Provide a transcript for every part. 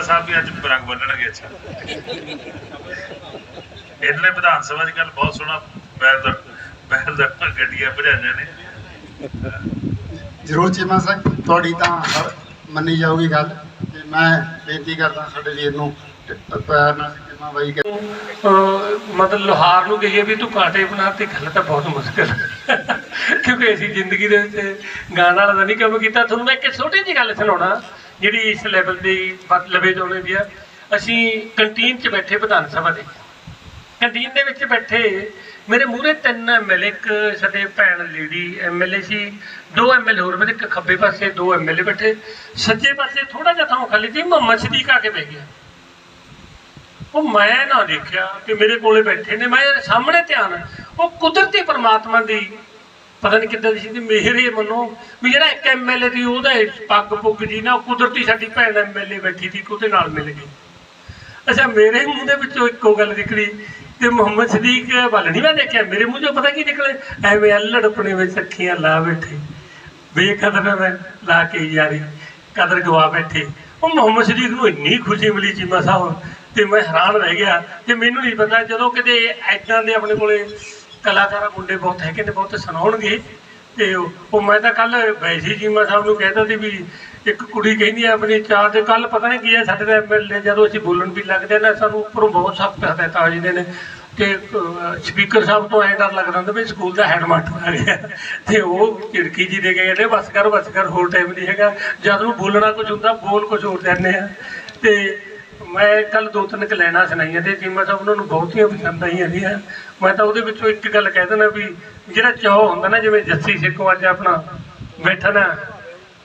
ਬਾਜਵਾ ਸਾਹਿਬ ਵੀ ਅੱਜ ਰੰਗ ਬੰਨਣਗੇ ਅੱਛਾ। ਇਹਨੇ ਵਿਧਾਨ ਸਭਾ ਦੀ ਗੱਲ ਬਹੁਤ ਸੋਹਣਾ ਬੈਲ ਦਾ ਬੈਲ ਦਾ ਗੱਡੀਆਂ ਭਜਾਈਆਂ ਨੇ। ਜ਼ਰੂਰ ਚੀਮਾ ਸਾਹਿਬ ਤੁਹਾਡੀ ਤਾਂ ਹਰ ਮੰਨੀ ਜਾਊਗੀ ਗੱਲ। ਤੇ ਮੈਂ ਬੇਨਤੀ ਕਰਦਾ ਸਾਡੇ ਵੀਰ ਨੂੰ ਪੈਰ ਨਾਲ ਚੀਮਾ ਬਾਈ ਕੇ ਮਤਲਬ ਲੋਹਾਰ ਨੂੰ ਕਹੀਏ ਵੀ ਤੂੰ ਕਾਂਟੇ ਬਣਾ ਤੇ ਗੱਲ ਤਾਂ ਬਹੁਤ ਮੁਸ਼ਕਿਲ ਹੈ। ਕਿਉਂਕਿ ਅਸੀਂ ਜ਼ਿੰਦਗੀ ਦੇ ਵਿੱਚ ਗਾਣ ਵਾਲਾ ਤਾਂ ਨਹੀਂ ਕੰਮ ਕੀਤਾ। ਤੁਹਾਨੂੰ ਮੈਂ ਇੱਕ ਛੋਟੀ ਜਿਹੀ ਗੱਲ ਸੁਣਾਉਣਾ। ਜਿਹੜੀ ਇਸ ਲੈਵਲ ਦੀ ਲਵੇ ਜਾਣੇ ਦੀ ਆ, ਅਸੀਂ ਕੰਟੀਨ 'ਚ ਬੈਠੇ ਵਿਧਾਨ ਸਭਾ ਦੇ। ਕੰਟੀਨ ਦੇ ਵਿੱਚ ਬੈਠੇ ਮੇਰੇ ਮੂਹਰੇ ਤਿੰਨ ਐਮਐਲਏ ਇੱਕ ਸਾਡੇ ਭੈਣ ਲੇਡੀ ਐਮਐਲਏ ਸੀ, ਦੋ ਐਮਐਲਏ ਹੋਰ ਬੈਠੇ ਇੱਕ ਖੱਬੇ ਪਾਸੇ ਦੋ ਐਮਐਲਏ ਬੈਠੇ। ਸੱਜੇ ਪਾਸੇ ਥੋੜਾ ਜਿਹਾ ਥਾਂ ਖਾਲੀ ਸੀ ਮੁਹੰਮਦ ਸਦੀਕ ਆ ਕੇ ਬਹਿ ਗਿਆ। ਉਹ ਮੈਂ ਨਾ ਦੇਖਿਆ ਕਿ ਮੇਰੇ ਕੋਲੇ ਬੈਠੇ ਨੇ, ਮੈਂ ਸਾਹਮਣੇ ਧਿਆਨ, ਉਹ ਕੁਦਰਤੀ ਪਰਮਾਤਮਾ ਦੀ ਪਤਾ ਨਹੀਂ ਕਿੱਦਾਂ ਦੀ ਸੀ ਤੇ ਮੇਰੇ ਮਨੋਂ। ਵੀ ਜਿਹੜਾ ਇੱਕ ਐਮਐਲਏ ਦੀ ਉਹਦਾ ਪੱਗ ਪੁੱਗ ਜੀ ਨਾ ਕੁਦਰਤੀ ਸਾਡੀ ਭੈਣ ਐਮਐਲਏ ਬੈਠੀ ਸੀ, ਉਹਦੇ ਨਾਲ ਮਿਲ ਗਈ। ਅੱਛਾ, ਮੇਰੇ ਮੂੰਹ ਦੇ ਵਿੱਚੋਂ ਇੱਕੋ ਗੱਲ ਨਿਕਲੀ ਤੇ ਮੁਹੰਮਦ ਸਦੀਕ ਵੱਲ ਨਹੀਂ ਮੈਂ ਦੇਖਿਆ। ਮੇਰੇ ਮੂੰਹ ਚੋਂ ਪਤਾ ਕੀ ਨਿਕਲੇ ਐਵੇਂ ਅਲੜ ਵਿੱਚ ਅੱਖੀਆਂ ਲਾ ਬੈਠੇ। ਬੇਕਦਰ ਮੈਂ ਲਾ ਕੇ ਯਾਰੀ, ਕਦਰ ਗਵਾ ਬੈਠੇ। ਉਹ ਮੁਹੰਮਦ ਸਦੀਕ ਨੂੰ ਇੰਨੀ ਖੁਸ਼ੀ ਮਿਲੀ ਚੀਮਾ ਸਾਹਿਬ ਤੇ ਮੈਂ ਹੈਰਾਨ ਰਹਿ ਗਿਆ। ਤੇ ਮੈਨੂੰ ਨਹੀਂ ਪਤਾ ਜਦੋਂ ਕਿਤੇ ਐਦਾਂ ਦੇ ਆਪਣੇ ਕੋਲੇ ਕਲਾਕਾਰ ਮੁੰਡੇ ਬਹੁਤ ਹੈਗੇ ਨੇ ਬਹੁਤ ਸੁਣਾਉਣਗੇ। ਤੇ ਉਹ ਮੈਂ ਤਾਂ ਕੱਲ ਵੈਸੀ ਚੀਮਾ ਸਾਹਿਬ ਨੂੰ ਕਹਿੰਦਾ ਸੀ ਵੀ ਇੱਕ ਕੁੜੀ ਕਹਿੰਦੀ ਆ ਆਪਣੀ ਚਾਰ ਤੇ ਕੱਲ ਪਤਾ ਨਹੀਂ ਕੀ ਹੈ ਸਾਡੇ ਦਾ ਐਮਐਲਏ ਜਦੋਂ ਅਸੀਂ ਬੋਲਣ ਵੀ ਲੱਗਦੇ ਨਾ, ਸਾਨੂੰ ਉੱਪਰੋਂ ਬਹੁਤ ਸਖਤ ਹਦਾਇਤਾਂ ਆ ਜਾਂਦੇ ਨੇ। ਤੇ ਸਪੀਕਰ ਸਾਹਿਬ ਤੋਂ ਐਂ ਡਰ ਲੱਗਦਾ ਹੁੰਦਾ ਵੀ ਸਕੂਲ ਦਾ ਹੈਡ ਮਾਸਟਰ ਆ ਗਿਆ। ਤੇ ਉਹ ਝਿੜਕੀ ਜੀ ਦੇ ਗਏ ਨੇ ਬਸ ਕਰ ਬਸ ਕਰ, ਹੋਰ ਟਾਈਮ ਨਹੀਂ ਹੈਗਾ। ਜਦ ਨੂੰ ਬੋਲਣਾ ਕੁਝ ਹੁੰਦਾ, ਬੋਲ ਕੁਝ ਹੋਰ ਜਾਂਦੇ ਆ। ਤੇ ਮੈਂ ਕੱਲ ਦੋ ਤਿੰਨ ਕੁ ਲੈਣਾ ਸੁਣਾਈਆਂ ਤੇ ਚੀਮਾ ਸਾਹਿਬ ਉਹਨਾਂ ਨੂੰ ਬਹੁਤੀਆਂ ਪਸੰਦ ਆਈਆਂ ਦੀਆਂ ਮੈਂ ਤਾਂ ਉਹਦੇ ਵਿੱਚੋਂ ਇੱਕ ਗੱਲ ਕਹਿ ਦੇਣਾ ਵੀ ਜਿਹੜਾ ਚਾਅ ਹੁੰਦਾ ਨਾ, ਜਿਵੇਂ ਜੱਸੀ ਸਿੱਖੋ ਅੱਜ ਆਪਣਾ ਬੈਠਣਾ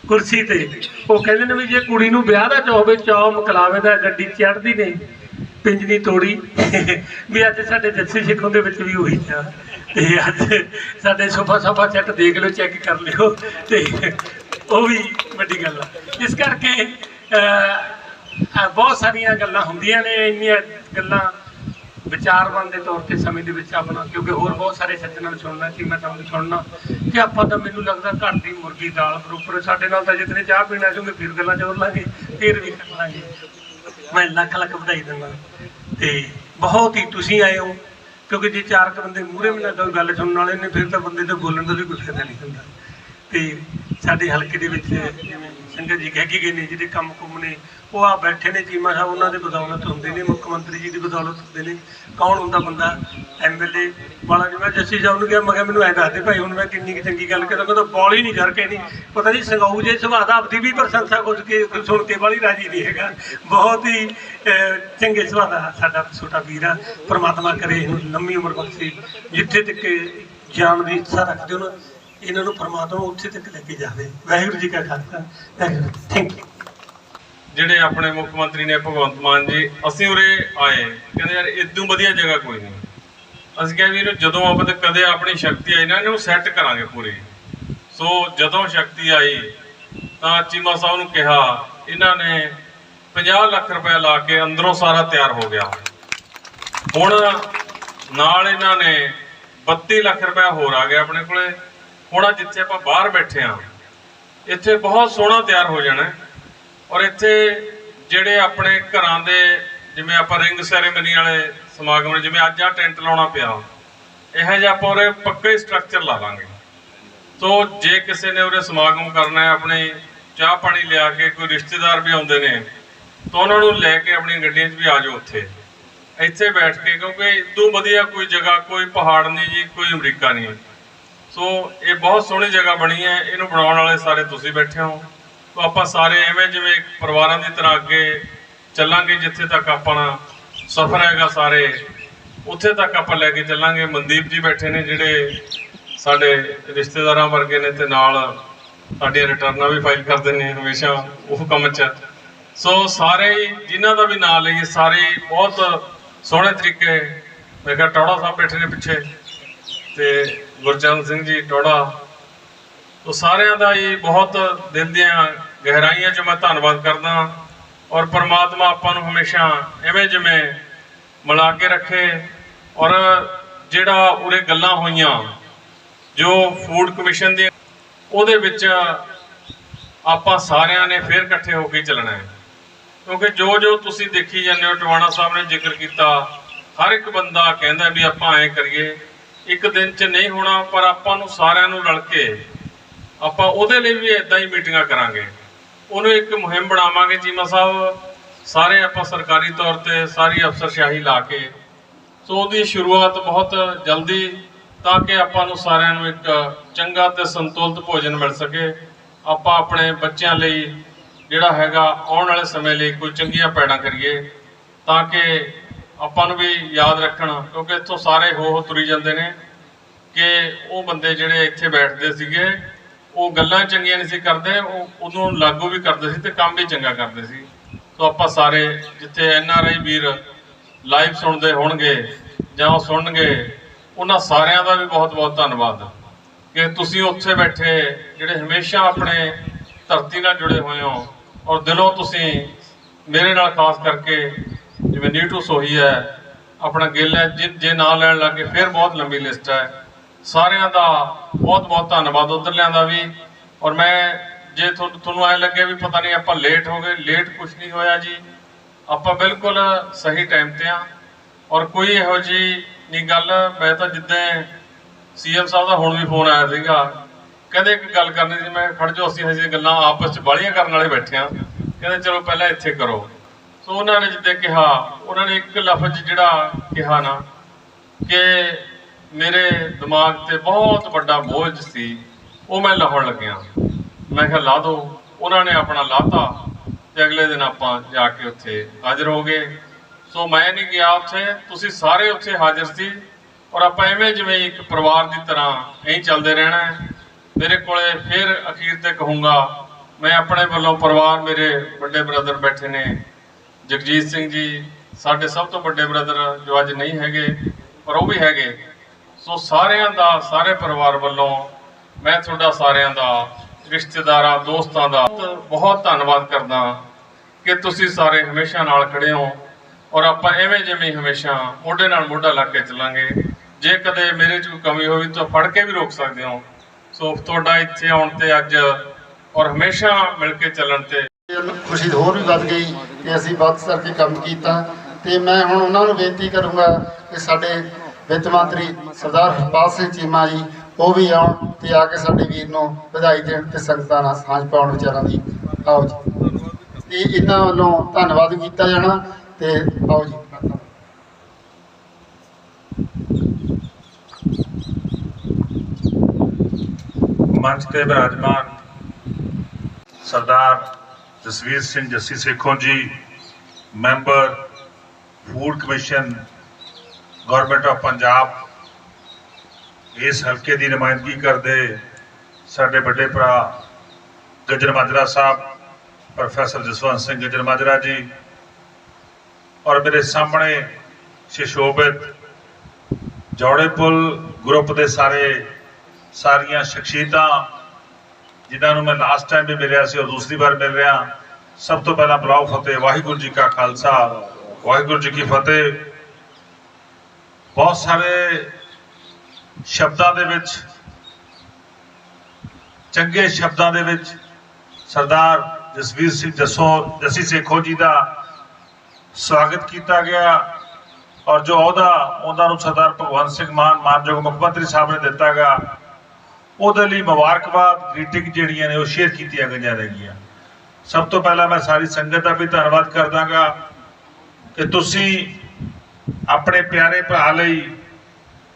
ਕੁਰਸੀ ਤੇ, ਉਹ ਕਹਿੰਦੇ ਨੇ ਵੀ ਜੇ ਕੁੜੀ ਨੂੰ ਵਿਆਹ ਦਾ ਚਾਅ ਹੋਵੇ, ਚਾਅ ਮਕਲਾਵੇ ਦਾ, ਗੱਡੀ ਚੜਦੀ ਨੇ ਪਿੰਜਨੀ ਤੋੜੀ। ਵੀ ਅੱਜ ਸਾਡੇ ਜੱਸੀ ਸਿੱਖੋਂ ਦੇ ਵਿੱਚ ਵੀ ਉਹੀ ਚਾਅ। ਤੇ ਅੱਜ ਸਾਡੇ ਸੋਫਾ ਸੋਫਾ ਸੈੱਟ ਦੇਖ ਲਓ, ਚੈੱਕ ਕਰ ਲਿਓ। ਤੇ ਉਹ ਵੀ ਵੱਡੀ ਗੱਲ ਆ। ਇਸ ਕਰਕੇ ਬਹੁਤ ਸਾਰੀਆਂ ਗੱਲਾਂ ਹੁੰਦੀਆਂ ਨੇ, ਇੰਨੀਆਂ ਗੱਲਾਂ ਵਿਚਾਰਵਾਨ ਦੇ ਤੌਰ ਤੇ ਸਮੇਂ ਦੇ ਵਿੱਚ ਆਪਣਾ, ਕਿਉਂਕਿ ਹੋਰ ਬਹੁਤ ਸਾਰੇ ਸੱਜਣਾਂ ਨੂੰ ਸੁਣਨਾ ਸੀ, ਮੈਂ ਤੁਹਾਨੂੰ ਸੁਣਨਾ, ਕਿ ਆਪਾਂ ਤਾਂ ਮੈਨੂੰ ਲੱਗਦਾ ਘਰ ਦੀ ਮੁਰਗੀ, ਦਾਲ ਬਰੋਬਰ, ਸਾਡੇ ਨਾਲ ਤਾਂ ਜਿੱਦਨੇ ਚਾਹ ਪੀਣਾ ਚਾਹੁੰਗੇ ਫਿਰ ਗੱਲਾਂ ਜੋੜ ਲਾਂਗੇ, ਫਿਰ ਵੀ ਕਰ ਲਾਂਗੇ। ਮੈਂ ਲੱਖ ਲੱਖ ਵਧਾਈ ਦਿੰਦਾ। ਤੇ ਬਹੁਤ ਹੀ ਤੁਸੀਂ ਆਏ ਹੋ, ਕਿਉਂਕਿ ਜੇ ਚਾਰ ਕੁ ਬੰਦੇ ਮੂਹਰੇ ਵੀ ਲੱਗਾ ਗੱਲ ਸੁਣਨ ਵਾਲੇ ਨੇ, ਫਿਰ ਤਾਂ ਬੰਦੇ ਤੇ ਬੋਲਣ ਦਾ ਵੀ ਕੁਝ ਫਾਇਦਾ ਨਹੀਂ ਹੁੰਦਾ। ਤੇ ਸਾਡੇ ਹਲਕੇ ਦੇ ਵਿੱਚ ਜਿਵੇਂ ਸੰਗਤ ਜੀ ਕਹਿ ਕੇ ਗਏ ਨੇ ਜਿਹੜੇ ਕੰਮ ਕੁੰਮ ਨੇ। ਉਹ ਆ ਬੈਠੇ ਨੇ ਚੀਮਾ ਸਾਹਿਬ ਉਹਨਾਂ ਦੇ ਬਦੌਲਤ ਹੁੰਦੇ ਨੇ ਮੁੱਖ ਮੰਤਰੀ ਜੀ ਦੀ ਬਦੌਲਤ ਹੁੰਦੇ ਨੇ ਕੌਣ ਹੁੰਦਾ ਬੰਦਾ? ਐਮਐਲਏ ਵਾਲਾ ਜਿਵੇਂ ਜੱਸੀ ਸਾਹਿਬ ਨੂੰ ਕਿਹਾ, ਮੈਂ ਕਿਹਾ, ਮੈਨੂੰ ਐ ਦੱਸ ਦੇ ਭਾਈ, ਹੁਣ ਮੈਂ ਕਿੰਨੀ ਕੁ ਚੰਗੀ ਗੱਲ ਕਰਾਂ। ਕਹਿੰਦਾ ਬੋਲ ਹੀ ਨਹੀਂ ਜਰ ਕਹਿਣੀ ਪਤਾ ਨਹੀਂ ਸੰਗਾਊ ਜੇ ਸੁਭਾਅ ਦਾ ਆਪਦੀ ਵੀ ਪ੍ਰਸ਼ੰਸਾ ਕੁਝ ਕੇ ਸੁਣ ਕੇ ਵਾਲੀ ਰਾਜੀ ਨਹੀਂ ਹੈਗਾ। ਬਹੁਤ ਹੀ ਚੰਗੇ ਸੁਭਾਅ ਦਾ ਸਾਡਾ ਛੋਟਾ ਵੀਰ ਆ। ਪ੍ਰਮਾਤਮਾ ਕਰੇ ਇਹਨੂੰ ਲੰਮੀ ਉਮਰ ਬਖਸ਼ੇ ਜਿੱਥੇ ਤੱਕ ਜਾਣ ਦੀ ਇੱਛਾ ਰੱਖਦੇ ਹੋ ਇਹਨਾਂ ਨੂੰ ਪ੍ਰਮਾਤਮਾ ਉੱਥੇ ਤੱਕ ਲੈ ਕੇ ਜਾਵੇ। ਵਾਹਿਗੁਰੂ ਜੀ ਕਾ ਖਾਲਸਾ। ਵਾਹਿਗੁਰੂ ਥੈਂਕ ਯੂ ਜਿਹੜੇ ਆਪਣੇ ਮੁੱਖ ਮੰਤਰੀ ਨੇ ਭਗਵੰਤ ਮਾਨ ਜੀ, ਅਸੀਂ ਉਰੇ ਆਏ। ਕਹਿੰਦੇ ਯਾਰ ਇਦੋਂ ਵਧੀਆ ਜਗ੍ਹਾ ਕੋਈ ਨਹੀਂ। ਅਸੀਂ ਕਿਹਾ ਵੀ ਇਹਨੂੰ ਜਦੋਂ ਆਪਾਂ ਤੇ ਕਦੇ ਆਪਣੀ ਸ਼ਕਤੀ ਆਈ ਨਾ, ਇਹਨੂੰ ਸੈੱਟ ਕਰਾਂਗੇ ਪੂਰੀ। ਸੋ ਜਦੋਂ ਸ਼ਕਤੀ ਆਈ, ਤਾਂ ਚੀਮਾ ਸਾਹਿਬ ਨੂੰ ਕਿਹਾ, ਇਹਨਾਂ ਨੇ 50 ਲੱਖ ਰੁਪਏ ਲਾ ਕੇ ਅੰਦਰੋਂ ਸਾਰਾ ਤਿਆਰ ਹੋ ਗਿਆ। ਹੁਣ ਨਾਲ ਇਹਨਾਂ ਨੇ 32 ਲੱਖ ਰੁਪਏ ਹੋਰ ਆ ਗਿਆ ਆਪਣੇ ਕੋਲੇ। ਹੁਣ ਜਿੱਥੇ ਆਪਾਂ ਬਾਹਰ ਬੈਠੇ ਆ, ਇੱਥੇ ਬਹੁਤ ਸੋਹਣਾ ਤਿਆਰ ਹੋ ਜਾਣਾ ਔਰ ਇੱਥੇ ਜਿਹੜੇ ਆਪਣੇ ਘਰਾਂ ਦੇ, ਜਿਵੇਂ ਆਪਾਂ ਰਿੰਗ ਸੈਰੇਮਨੀ ਵਾਲੇ ਸਮਾਗਮ ਜਿਵੇਂ ਅੱਜ ਆ ਟੈਂਟ ਲਾਉਣਾ ਪਿਆ, ਇਹੋ ਜਿਹਾ ਆਪਾਂ ਉਰੇ ਪੱਕੇ ਸਟਰਕਚਰ ਲਾ ਲਾਂਗੇ। ਸੋ ਜੇ ਕਿਸੇ ਨੇ ਉਰੇ ਸਮਾਗਮ ਕਰਨਾ ਹੈ, ਆਪਣੇ ਚਾਹ ਪਾਣੀ ਲਿਆ ਕੇ ਕੋਈ ਰਿਸ਼ਤੇਦਾਰ ਵੀ ਆਉਂਦੇ ਨੇ, ਤਾਂ ਉਹਨਾਂ ਨੂੰ ਲੈ ਕੇ ਆਪਣੀਆਂ ਗੱਡੀਆਂ 'ਚ ਵੀ ਆ ਜਾਓ ਉੱਥੇ। ਇੱਥੇ ਬੈਠ ਕੇ, ਕਿਉਂਕਿ ਇਦੋਂ ਵਧੀਆ ਕੋਈ ਜਗ੍ਹਾ, ਕੋਈ ਪਹਾੜ ਨਹੀਂ ਜੀ, ਕੋਈ ਅਮਰੀਕਾ ਨਹੀਂ। ਸੋ ਇਹ ਬਹੁਤ ਸੋਹਣੀ ਜਗ੍ਹਾ ਬਣੀ ਹੈ, ਇਹਨੂੰ ਬਣਾਉਣ ਵਾਲੇ ਸਾਰੇ ਤੁਸੀਂ ਬੈਠੇ ਹੋ। ਸੋ ਆਪਾਂ ਸਾਰੇ ਐਵੇਂ ਜਿਵੇਂ ਪਰਿਵਾਰਾਂ ਦੀ ਤਰ੍ਹਾਂ ਅੱਗੇ ਚੱਲਾਂਗੇ ਜਿੱਥੇ ਤੱਕ ਆਪਣਾ ਸਫ਼ਰ ਹੈਗਾ ਸਾਰੇ, ਉੱਥੇ ਤੱਕ ਆਪਾਂ ਲੈ ਕੇ ਚੱਲਾਂਗੇ। ਮਨਦੀਪ ਜੀ ਬੈਠੇ ਨੇ ਜਿਹੜੇ ਸਾਡੇ ਰਿਸ਼ਤੇਦਾਰਾਂ ਵਰਗੇ ਨੇ ਤੇ ਨਾਲ ਸਾਡੀਆਂ ਰਿਟਰਨਾਂ ਵੀ ਫਾਈਲ ਕਰਦੇ ਨੇ ਹਮੇਸ਼ਾ, ਉਹ ਕੰਮ 'ਚ ਸੋ ਸਾਰੇ ਜਿਨ੍ਹਾਂ ਦਾ ਵੀ ਨਾਂ ਲਈਏ, ਸਾਰੇ ਬਹੁਤ ਸੋਹਣੇ ਤਰੀਕੇ, ਮੈਂ ਕਿਹਾ ਟੌੜਾ ਸਾਹਿਬ ਬੈਠੇ ਨੇ ਪਿੱਛੇ ਤੇ ਗੁਰਚਰਨ ਸਿੰਘ ਜੀ ਟੋੜਾ। ਉਹ ਸਾਰਿਆਂ ਦਾ ਹੀ ਬਹੁਤ ਦਿਲ ਦੀਆਂ ਗਹਿਰਾਈਆਂ 'ਚ ਮੈਂ ਧੰਨਵਾਦ ਕਰਦਾ ਔਰ ਪਰਮਾਤਮਾ ਆਪਾਂ ਨੂੰ ਹਮੇਸ਼ਾ ਐਵੇਂ ਜਿਵੇਂ ਮਿਲਾ ਕੇ ਰੱਖੇ। ਔਰ ਜਿਹੜਾ ਉਰੇ ਗੱਲਾਂ ਹੋਈਆਂ, ਜੋ ਫੂਡ ਕਮਿਸ਼ਨ ਦੀ ਉਹਦੇ ਵਿੱਚ ਆਪਾਂ ਸਾਰਿਆਂ ਨੇ ਫੇਰ ਇਕੱਠੇ ਹੋ ਕੇ ਚੱਲਣਾ ਹੈ। ਕਿਉਂਕਿ ਜੋ ਜੋ ਤੁਸੀਂ ਦੇਖੀ ਜਾਂਦੇ ਹੋ, ਟਵਾਣਾ ਸਾਹਿਬ ਨੇ ਜ਼ਿਕਰ ਕੀਤਾ, ਹਰ ਇੱਕ ਬੰਦਾ ਕਹਿੰਦਾ ਵੀ ਆਪਾਂ ਐਂ ਕਰੀਏ। ਇੱਕ ਦਿਨ 'ਚ ਨਹੀਂ ਹੋਣਾ, ਪਰ ਆਪਾਂ ਨੂੰ ਸਾਰਿਆਂ ਨੂੰ ਰਲ ਕੇ ਆਪਾਂ ਉਹਦੇ ਲਈ ਵੀ ਇਦਾਂ ਹੀ ਮੀਟਿੰਗਾਂ ਕਰਾਂਗੇ। ਉਹਨੂੰ ਇੱਕ ਮੁਹਿੰਮ ਬਣਾਵਾਂਗੇ ਚੀਮਾ ਸਾਹਿਬ, ਸਾਰੇ ਆਪਾਂ ਸਰਕਾਰੀ ਤੌਰ ਤੇ ਸਾਰੀ ਅਫਸਰਸ਼ਾਹੀ ਲਾ ਕੇ। ਸੋ ਉਹਦੀ ਸ਼ੁਰੂਆਤ ਬਹੁਤ ਜਲਦੀ, ਤਾਂ ਕਿ ਆਪਾਂ ਨੂੰ ਸਾਰਿਆਂ ਨੂੰ ਇੱਕ ਚੰਗਾ ਤੇ ਸੰਤੁਲਿਤ ਭੋਜਨ ਮਿਲ ਸਕੇ। ਆਪਾਂ ਆਪਣੇ ਬੱਚਿਆਂ ਲਈ ਜਿਹੜਾ ਹੈਗਾ, ਆਉਣ ਵਾਲੇ ਸਮੇਂ ਲਈ ਕੋਈ ਚੰਗੀਆਂ ਪੈੜਾਂ ਕਰੀਏ, ਤਾਂ ਕਿ ਆਪਾਂ ਨੂੰ ਵੀ ਯਾਦ ਰੱਖਣ, ਕਿਉਂਕਿ ਇੱਥੋਂ ਸਾਰੇ ਹੋ ਹੋ ਤੁਰੀ ਜਾਂਦੇ ਨੇ ਕਿ ਉਹ ਬੰਦੇ ਜਿਹੜੇ ਇੱਥੇ ਬੈਠਦੇ ਸੀਗੇ, ਉਹ ਗੱਲਾਂ ਚੰਗੀਆਂ ਨਹੀਂ ਸੀ ਕਰਦੇ, ਉਹ ਉਹਨੂੰ ਲਾਗੂ ਵੀ ਕਰਦੇ ਸੀ ਤੇ ਕੰਮ ਵੀ ਚੰਗਾ ਕਰਦੇ ਸੀ। ਸੋ ਆਪਾਂ ਸਾਰੇ ਜਿੱਥੇ N R I Veer live ਸੁਣਦੇ ਹੋਣਗੇ ਜਾਂ ਉਹ ਸੁਣਨਗੇ, ਉਹਨਾਂ ਸਾਰਿਆਂ ਦਾ ਵੀ ਬਹੁਤ ਬਹੁਤ ਧੰਨਵਾਦ। ਕਿ ਤੁਸੀਂ ਉੱਥੇ ਬੈਠੇ, ਜਿਹੜੇ ਹਮੇਸ਼ਾ ਆਪਣੇ ਧਰਤੀ ਨਾਲ ਜੁੜੇ ਹੋਏ ਹੋ, ਔਰ ਦਿਲੋਂ ਤੁਸੀਂ ਮੇਰੇ ਨਾਲ ਖਾਸ ਕਰਕੇ ਜਿਵੇਂ ਨੀਟੂ ਸੋਹੀ ਹੈ, ਆਪਣਾ ਗਿੱਲ ਹੈ, ਜੇ ਜੇ ਨਾਂ ਲੈਣ ਲੱਗੇ ਫਿਰ ਬਹੁਤ ਲੰਬੀ ਲਿਸਟ ਹੈ। ਸਾਰਿਆਂ ਦਾ ਬਹੁਤ ਬਹੁਤ ਧੰਨਵਾਦ, ਉਧਰਲਿਆਂ ਦਾ ਵੀ। ਔਰ ਮੈਂ, ਜੇ ਤੁਹਾਨੂੰ ਤੁਹਾਨੂੰ ਐ ਲੱਗੇ ਵੀ ਪਤਾ ਨਹੀਂ ਆਪਾਂ ਲੇਟ ਹੋ ਗਏ ਲੇਟ ਕੁਝ ਨਹੀਂ ਹੋਇਆ ਜੀ। ਆਪਾਂ ਬਿਲਕੁਲ ਸਹੀ ਟਾਈਮ ਤੇ ਆ ਔਰ ਕੋਈ ਇਹੋ ਜੀ ਨਹੀਂ ਗੱਲ, ਮੈਂ ਤਾਂ ਜਿੱਦਾਂ ਸੀਐਮ ਸਾਹਿਬ ਦਾ ਹੁਣ ਵੀ ਫੋਨ ਆਇਆ ਸੀਗਾ। ਕਹਿੰਦੇ ਇੱਕ ਗੱਲ ਕਰਨੀ ਸੀ, ਮੈਂ, ਖੜ ਜਾਓ, ਅਸੀਂ ਹਜੇ ਗੱਲਾਂ ਆਪਸ ਚ ਬਾਲੀਆਂ ਕਰਨ ਵਾਲੇ ਬੈਠੇ ਆ ਕਹਿੰਦੇ ਚਲੋ ਪਹਿਲਾਂ ਇੱਥੇ ਕਰੋ। ਸੋ ਉਹਨਾਂ ਨੇ ਜਿੱਦਾਂ ਕਿਹਾ, ਉਹਨਾਂ ਨੇ ਇੱਕ ਲਫ਼ਜ਼ ਜਿਹੜਾ ਕਿਹਾ ਨਾ ਕਿ ਮੇਰੇ ਦਿਮਾਗ ਤੇ ਬਹੁਤ ਵੱਡਾ ਬੋਝ ਸੀ, ਉਹ ਮੈਂ ਲਾਹਣ ਲੱਗਿਆ। ਮੈਂ ਕਿਹਾ, ਲਾ ਦੋ। ਉਹਨਾਂ ਨੇ ਆਪਣਾ ਲਾਤਾ ਤੇ ਅਗਲੇ ਦਿਨ ਆਪਾਂ ਜਾ ਕੇ ਉੱਥੇ ਹਾਜ਼ਰ ਹੋ ਗਏ। ਸੋ ਮੈਂ ਨਹੀਂ ਗਿਆ ਉੱਥੇ, ਤੁਸੀਂ ਸਾਰੇ ਉੱਥੇ ਹਾਜ਼ਰ ਸੀ ਔਰ ਆਪਾਂ ਐਵੇਂ ਜਿਵੇਂ ਇੱਕ ਪਰਿਵਾਰ ਦੀ ਤਰ੍ਹਾਂ ਐਂ ਚੱਲਦੇ ਰਹਿਣਾ ਹੈ। ਮੇਰੇ ਕੋਲੇ ਫਿਰ ਅਖੀਰ ਤੇ ਕਹੂੰਗਾ, ਮੈਂ ਆਪਣੇ ਵੱਲੋਂ ਪਰਿਵਾਰ ਮੇਰੇ ਵੱਡੇ ਬ੍ਰਦਰ ਬੈਠੇ ਨੇ ਜਗਜੀਤ ਸਿੰਘ ਜੀ ਸਾਡੇ ਸਭ ਤੋਂ ਵੱਡੇ ਬ੍ਰਦਰ ਜੋ ਅੱਜ ਨਹੀਂ ਹੈਗੇ, ਪਰ ਉਹ ਵੀ ਹੈਗੇ। ਸੋ ਸਾਰਿਆਂ ਦਾ, ਸਾਰੇ ਪਰਿਵਾਰ ਵੱਲੋਂ ਮੈਂ ਤੁਹਾਡਾ ਸਾਰਿਆਂ ਦਾ, ਰਿਸ਼ਤੇਦਾਰਾਂ, ਦੋਸਤਾਂ ਦਾ ਬਹੁਤ ਧੰਨਵਾਦ ਕਰਦਾ ਕਿ ਤੁਸੀਂ ਸਾਰੇ ਹਮੇਸ਼ਾ ਨਾਲ ਖੜੇ ਹੋ ਔਰ ਆਪਾਂ ਐਵੇਂ ਜਿਵੇਂ ਹਮੇਸ਼ਾ ਮੋਢੇ ਨਾਲ ਮੋਢਾ ਲਾ ਕੇ ਚੱਲਾਂਗੇ। ਜੇ ਕਦੇ ਮੇਰੇ 'ਚ ਕੋਈ ਕਮੀ ਹੋਈ ਤਾਂ ਫੜ ਕੇ ਵੀ ਰੋਕ ਸਕਦੇ ਹੋ। ਸੋ ਤੁਹਾਡਾ ਇੱਥੇ ਆਉਣ ਤੇ ਅੱਜ ਔਰ ਹਮੇਸ਼ਾ ਮਿਲ ਕੇ ਚੱਲਣ ਤੇ ਖੁਸ਼ੀ ਹੋਰ ਵੀ ਵੱਧ ਗਈ ਕਿ ਅਸੀਂ ਵੱਧ ਚੜ੍ਹ ਕੇ ਕੰਮ ਕੀਤਾ। ਤੇ ਮੈਂ ਹੁਣ ਉਹਨਾਂ ਨੂੰ ਬੇਨਤੀ ਕਰੂੰਗਾ ਕਿ ਸਾਡੇ ਵਿੱਤ ਮੰਤਰੀ ਸਰਦਾਰ ਹਰਪਾਲ ਸਿੰਘ ਚੀਮਾ ਜੀ, ਉਹ ਵੀ ਆਉਣ ਤੇ ਆ ਕੇ ਸਾਡੇ ਵੀਰ ਨੂੰ ਵਧਾਈ ਦੇਣ ਤੇ ਸੰਗਤਾਂ ਨਾਲ ਸਾਂਝ ਪਾਉਣ ਵਿਚਾਰਾਂ ਦੀ। ਆਓ ਜੀ। ਤੇ ਇਹਨਾਂ ਵੱਲੋਂ ਧੰਨਵਾਦ ਕੀਤਾ ਜਾਣਾ ਤੇ ਆਓ ਜੀ। ਮੰਚ ਤੇ ਬਿਰਾਜਮਾਨ ਸਰਦਾਰ Jasvir Singh Jassi Sekhon ji, member, food commission government of Punjab ਇਸ ਹਲਕੇ ਦੀ ਨੁਮਾਇੰਦਗੀ ਕਰਦੇ ਸਾਡੇ ਵੱਡੇ ਭਰਾ ਗਜਰ ਮਾਜਰਾ ਸਾਹਿਬ, ਪ੍ਰੋਫੈਸਰ ਜਸਵੰਤ ਸਿੰਘ ਗਜਰ ਮਾਜਰਾ ਜੀ, ਔਰ ਮੇਰੇ ਸਾਹਮਣੇ ਸ਼ਿਸ਼ੋਭਿਤ ਜੋੜੇਪੁਲ ਗਰੁੱਪ ਦੇ ਸਾਰੇ ਸਾਰੀਆਂ ਸ਼ਖਸੀਅਤਾਂ ਜਿਨ੍ਹਾਂ ਨੂੰ ਮੈਂ ਲਾਸਟ ਟਾਈਮ ਵੀ ਮਿਲਿਆ ਸੀ ਔਰ ਦੂਸਰੀ ਵਾਰ ਮਿਲ ਰਿਹਾ, ਸਭ ਤੋਂ ਪਹਿਲਾਂ ਬਲਾਉ ਫਤਿਹ, ਵਾਹਿਗੁਰੂ ਜੀ ਕਾ ਖਾਲਸਾ, ਵਾਹਿਗੁਰੂ ਜੀ ਕੀ ਫਤਿਹ। ਬਹੁਤ ਸਾਰੇ ਸ਼ਬਦਾਂ ਦੇ ਵਿੱਚ, ਚੰਗੇ ਸ਼ਬਦਾਂ ਦੇ ਵਿੱਚ ਸਰਦਾਰ ਜਸਵੀਰ ਸਿੰਘ ਜੱਸੋ, ਜੱਸੀ ਸੇਖੋ ਜੀ ਦਾ ਸਵਾਗਤ ਕੀਤਾ ਗਿਆ ਔਰ ਜੋ ਅਹੁਦਾ ਉਹਨਾਂ ਨੂੰ ਸਰਦਾਰ ਭਗਵੰਤ ਸਿੰਘ ਮਾਨ ਮਾਨਯੋਗ ਮੁੱਖ ਮੰਤਰੀ ਸਾਹਿਬ ਨੇ ਦਿੱਤਾ ਗਿਆ ਉਹਦੇ ਲਈ ਮੁਬਾਰਕਬਾਦ ਗ੍ਰੀਟਿੰਗ ਜਿਹੜੀਆਂ ਨੇ ਉਹ ਸ਼ੇਅਰ ਕੀਤੀਆਂ ਗਈਆਂ ਨੇਗੀਆਂ ਸਭ ਤੋਂ ਪਹਿਲਾਂ ਮੈਂ ਸਾਰੀ ਸੰਗਤ ਦਾ ਵੀ ਧੰਨਵਾਦ ਕਰਦਾਗਾ ਕਿ ਤੁਸੀਂ ਆਪਣੇ ਪਿਆਰੇ ਭਰਾ ਲਈ,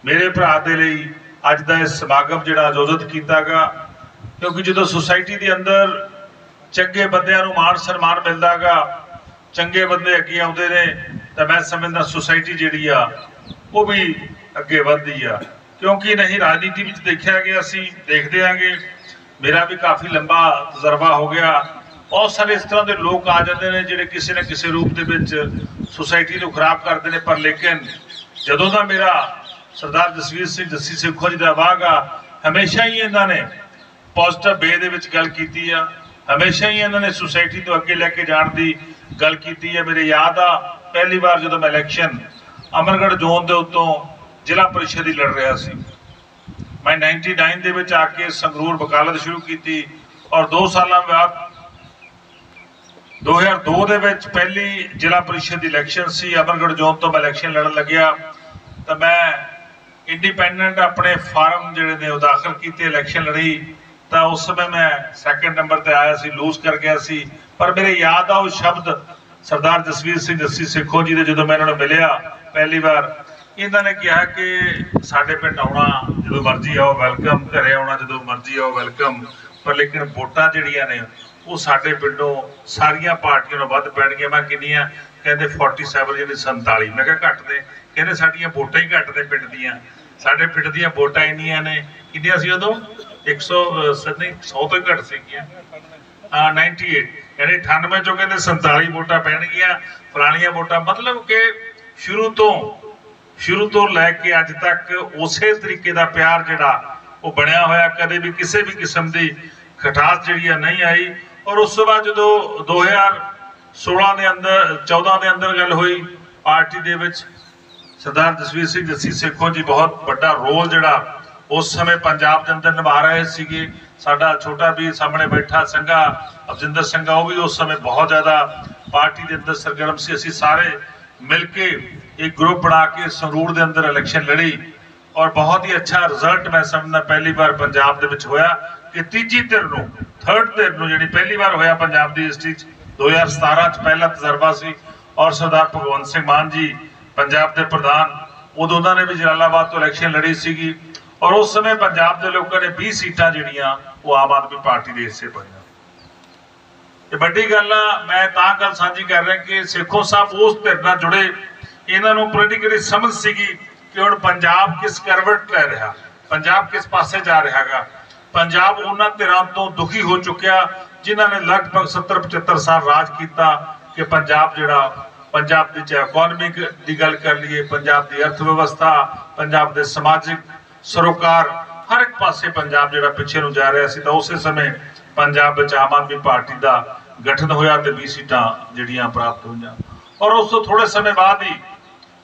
ਮੇਰੇ ਭਰਾ ਦੇ ਲਈ ਅੱਜ ਦਾ ਇਹ ਸਮਾਗਮ ਜਿਹੜਾ ਆਯੋਜਿਤ ਕੀਤਾਗਾ, ਕਿਉਂਕਿ ਜਦੋਂ ਸੁਸਾਇਟੀ ਦੇ ਅੰਦਰ ਚੰਗੇ ਬੰਦਿਆਂ ਨੂੰ ਮਾਣ ਸਨਮਾਨ ਮਿਲਦਾਗਾ, ਚੰਗੇ ਬੰਦੇ ਅੱਗੇ ਆਉਂਦੇ ਨੇ, ਤਾਂ ਮੈਂ ਸਮਝਦਾ ਸੁਸਾਇਟੀ ਜਿਹੜੀ ਆ, ਉਹ ਵੀ ਅੱਗੇ ਵੱਧਦੀ ਆ। ਕਿਉਂਕਿ ਨਹੀਂ ਰਾਜਨੀਤੀ ਵਿੱਚ ਦੇਖਿਆ ਗਿਆ, ਅਸੀਂ ਦੇਖਦੇ ਆਂਗੇ। ਮੇਰਾ ਵੀ ਕਾਫੀ ਲੰਬਾ ਤਜਰਬਾ ਹੋ ਗਿਆ। ਬਹੁਤ ਸਾਰੇ ਇਸ ਤਰ੍ਹਾਂ ਦੇ ਲੋਕ ਆ ਜਾਂਦੇ ਨੇ ਜਿਹੜੇ ਕਿਸੇ ਨਾ ਕਿਸੇ ਰੂਪ ਦੇ ਵਿੱਚ ਸੁਸਾਇਟੀ ਨੂੰ ਖਰਾਬ ਕਰਦੇ ਨੇ, ਪਰ ਲੇਕਿਨ ਜਦੋਂ ਦਾ ਮੇਰਾ ਸਰਦਾਰ ਜਸਵੀਰ ਸਿੰਘ ਜੱਸੀ ਸੇਖੋ ਜੀ ਦਾ ਵਾਗਾ ਹਮੇਸ਼ਾ ਹੀ ਇਹਨਾਂ ਨੇ ਪੋਜ਼ਿਟਿਵ ਵੇ ਦੇ ਵਿੱਚ ਗੱਲ ਕੀਤੀ ਆ। ਹਮੇਸ਼ਾ ਹੀ ਇਹਨਾਂ ਨੇ ਸੁਸਾਇਟੀ ਤੋਂ ਅੱਗੇ ਲੈ ਕੇ ਜਾਣ ਦੀ ਗੱਲ ਕੀਤੀ ਹੈ ਮੇਰੇ ਯਾਦ ਆ, ਪਹਿਲੀ ਵਾਰ ਜਦੋਂ ਮੈਂ ਇਲੈਕਸ਼ਨ ਅਮਰਗੜ੍ਹ ਜ਼ੋਨ ਦੇ ਉੱਤੋਂ ਜ਼ਿਲ੍ਹਾ ਪਰਿਸ਼ਦ ਹੀ ਲੜ ਰਿਹਾ ਸੀ। ਮੈਂ 99 ਦੇ ਵਿੱਚ ਆ ਕੇ ਸੰਗਰੂਰ ਵਕਾਲਤ ਸ਼ੁਰੂ ਕੀਤੀ ਔਰ 2 ਸਾਲਾਂ ਬਾਅਦ 2002 ਦੇ ਵਿੱਚ ਪਹਿਲੀ ਜ਼ਿਲ੍ਹਾ ਪਰਿਸ਼ਦ ਦੀ ਇਲੈਕਸ਼ਨ ਸੀ। ਅਮਰਗੜ੍ਹ ਜ਼ੋਨ ਤੋਂ ਮੈਂ ਇਲੈਕਸ਼ਨ ਲੜਨ ਲੱਗਿਆ। ਤਾਂ ਮੈਂ ਇੰਡੀਪੈਂਡੈਂਟ ਆਪਣੇ ਫਾਰਮ ਜਿਹੜੇ ਨੇ ਉਹ ਦਾਖਲ ਕੀਤੇ ਇਲੈਕਸ਼ਨ ਲੜੀ। ਤਾਂ ਉਸ ਸਮੇਂ ਮੈਂ ਸੈਕੰਡ ਨੰਬਰ ਤੇ ਆਇਆ ਸੀ ਲੂਜ਼ ਕਰ ਗਿਆ ਸੀ। ਪਰ ਮੇਰੇ ਯਾਦ ਆ ਉਹ ਸ਼ਬਦ ਸਰਦਾਰ ਜਸਵੀਰ ਸਿੰਘ ਜੱਸੀ ਸਿੱਖੋ ਜੀ ਦੇ ਜਦੋਂ ਮੈਂ ਇਹਨਾਂ ਨੂੰ ਮਿਲਿਆ ਪਹਿਲੀ ਵਾਰ। ਇਹਨਾਂ ਨੇ ਕਿਹਾ ਕਿ ਸਾਡੇ ਪਿੰਡ ਆਉਣਾ ਜਦੋਂ ਮਰਜ਼ੀ ਆਓ ਵੈਲਕਮ ਘਰੇ ਆਉਣਾ ਜਦੋਂ ਮਰਜ਼ੀ ਆਓ ਵੈਲਕਮ ਪਰ ਲੇਕਿਨ ਵੋਟਾਂ ਜਿਹੜੀਆਂ ਨੇ, ਉਹ ਸਾਡੇ ਪਿੰਡੋਂ ਸਾਰੀਆਂ ਪਾਰਟੀਆਂ ਨੂੰ ਵੱਧ ਪੈਣਗੀਆਂ। ਮੈਂ ਕਿੰਨੀਆਂ, ਕਹਿੰਦੇ 47 ਜਿਹੜੀ 47 ਮੈਂ ਕਿਹਾ ਘੱਟ ਨੇ ਕਹਿੰਦੇ ਸਾਡੀਆਂ ਵੋਟਾਂ ਹੀ ਘੱਟ ਨੇ ਪਿੰਡ ਦੀਆਂ। ਸਾਡੇ ਪਿੰਡ ਦੀਆਂ ਵੋਟਾਂ ਇੰਨੀਆਂ ਨੇ। ਕਿੰਨੀਆਂ ਸੀ ਉਦੋਂ? 100 ਨਹੀਂ 100 ਤੋਂ ਘੱਟ ਸੀਗੀਆਂ। ਹਾਂ 98 ਯਾਨੀ 98 ਚੋਂ ਕਹਿੰਦੇ 47 ਵੋਟਾਂ ਪੈਣਗੀਆਂ। ਪੁਰਾਣੀਆਂ ਵੋਟਾਂ। ਮਤਲਬ ਕਿ ਸ਼ੁਰੂ ਤੋਂ ਸ਼ੁਰੂ ਤੋਂ ਲੈ ਕੇ ਅੱਜ ਤੱਕ ਉਸੇ ਤਰੀਕੇ ਦਾ ਪਿਆਰ ਜਿਹੜਾ ਉਹ ਬਣਿਆ ਹੋਇਆ, ਕਦੇ ਵੀ ਕਿਸੇ ਵੀ ਕਿਸਮ ਦੀ ਖਟਾਸ ਜਿਹੜੀ ਆ ਨਹੀਂ ਆਈ। ਔਰ ਉਸ ਤੋਂ ਬਾਅਦ ਜਦੋਂ 2016 ਦੇ ਅੰਦਰ 14 ਦੇ ਅੰਦਰ ਗੱਲ ਹੋਈ ਪਾਰਟੀ ਦੇ ਵਿੱਚ, ਸਰਦਾਰ ਜਸਵੀਰ ਸਿੰਘ ਜੱਸੀ ਸੇਖੋਂ ਜੀ ਬਹੁਤ ਵੱਡਾ ਰੋਲ ਜਿਹੜਾ ਉਸ ਸਮੇਂ ਪੰਜਾਬ ਦੇ ਅੰਦਰ ਨਿਭਾ ਰਹੇ ਸੀਗੇ। ਸਾਡਾ ਛੋਟਾ ਵੀ ਸਾਹਮਣੇ ਬੈਠਾ ਸੰਘਾ ਅਬਜਿੰਦਰ ਸੰਘਾ, ਉਹ ਵੀ ਉਸ ਸਮੇਂ ਬਹੁਤ ਜ਼ਿਆਦਾ ਪਾਰਟੀ ਦੇ ਅੰਦਰ ਸਰਗਰਮ ਸੀ। ਅਸੀਂ ਸਾਰੇ ਮਿਲ ਕੇ ਇੱਕ ਗਰੁੱਪ ਬਣਾ ਕੇ ਸੰਗਰੂਰ ਦੇ ਅੰਦਰ ਇਲੈਕਸ਼ਨ ਲੜੀ ਔਰ ਬਹੁਤ ਹੀ ਅੱਛਾ ਰਿਜ਼ਲਟ ਮੈਂ ਸਮਝਦਾ ਪਹਿਲੀ ਵਾਰ ਪੰਜਾਬ ਦੇ ਵਿੱਚ ਹੋਇਆ ਕਿ ਤੀਜੀ ਧਿਰ ਨੂੰ ਥਰਡ ਧਿਰ ਨੂੰ ਜਿਹੜੀ ਪਹਿਲੀ ਵਾਰ ਹੋਇਆ ਪੰਜਾਬ ਦੀ ਹਿਸਟਰੀ 'ਚ 2017 'ਚ ਪਹਿਲਾ ਤਜਰਬਾ ਸੀ ਔਰ ਸਰਦਾਰ ਭਗਵੰਤ ਸਿੰਘ ਮਾਨ ਜੀ ਪੰਜਾਬ ਦੇ ਪ੍ਰਧਾਨ ਉਦੋਂ ਉਹਨਾਂ ਨੇ ਵੀ ਜਲਾਲਾਬਾਦ ਤੋਂ ਇਲੈਕਸ਼ਨ ਲੜੀ ਸੀਗੀ ਔਰ ਉਸ ਸਮੇਂ ਪੰਜਾਬ ਦੇ ਲੋਕਾਂ ਨੇ 20 ਸੀਟਾਂ ਜਿਹੜੀਆਂ ਉਹ ਆਮ ਆਦਮੀ ਪਾਰਟੀ ਦੇ ਹਿੱਸੇ ਬਣੀਆਂ ਇਹ ਵੱਡੀ ਗੱਲ ਆ ਮੈਂ ਤਾਂ ਗੱਲ ਸਾਂਝੀ ਕਰ ਰਿਹਾ ਕਿ ਸੇਖੋਂ ਸਾਹਿਬ ਉਸ ਧਿਰ ਨਾਲ ਜੁੜੇ ਇਹਨਾਂ ਨੂੰ ਪੋਲੀਟੀਕਲੀ ਸਮਝ ਸੀਗੀ ਕਿ ਹੁਣ ਪੰਜਾਬ ਕਿਸ ਕਰਵਟ ਲੈ ਰਿਹਾ, ਪੰਜਾਬ ਕਿਸ ਪਾਸੇ ਜਾ ਰਿਹਾਗਾ ਪੰਜਾਬ ਉਹਨਾਂ ਧਿਰਾਂ ਤੋਂ ਦੁਖੀ ਹੋ ਚੁੱਕਿਆ, ਜਿਨ੍ਹਾਂ ਨੇ ਲਗਭਗ 70 75 ਸਾਲ ਰਾਜ ਕੀਤਾ ਕਿ ਪੰਜਾਬ ਜਿਹੜਾ, ਪੰਜਾਬ ਦੀ ਚਾਹੇ ਇਕਨੋਮਿਕ ਦੀ ਗੱਲ ਕਰ ਲਈਏ, ਪੰਜਾਬ ਦੀ ਅਰਥ ਵਿਵਸਥਾ ਪੰਜਾਬ ਦੇ ਸਮਾਜਿਕ ਸਰੋਕਾਰ, ਹਰ ਇੱਕ ਪਾਸੇ ਪੰਜਾਬ ਜਿਹੜਾ ਪਿੱਛੇ ਨੂੰ ਜਾ ਰਿਹਾ ਸੀ ਤਾਂ ਉਸੇ ਸਮੇਂ ਪੰਜਾਬ ਵਿੱਚ ਆਮ ਆਦਮੀ ਪਾਰਟੀ ਦਾ ਗਠਨ ਹੋਇਆ ਤੇ 20 ਸੀਟਾਂ ਜਿਹੜੀਆਂ ਪ੍ਰਾਪਤ ਹੋਈਆਂ। ਔਰ ਉਸ ਤੋਂ ਥੋੜੇ ਸਮੇਂ ਬਾਅਦ ਹੀ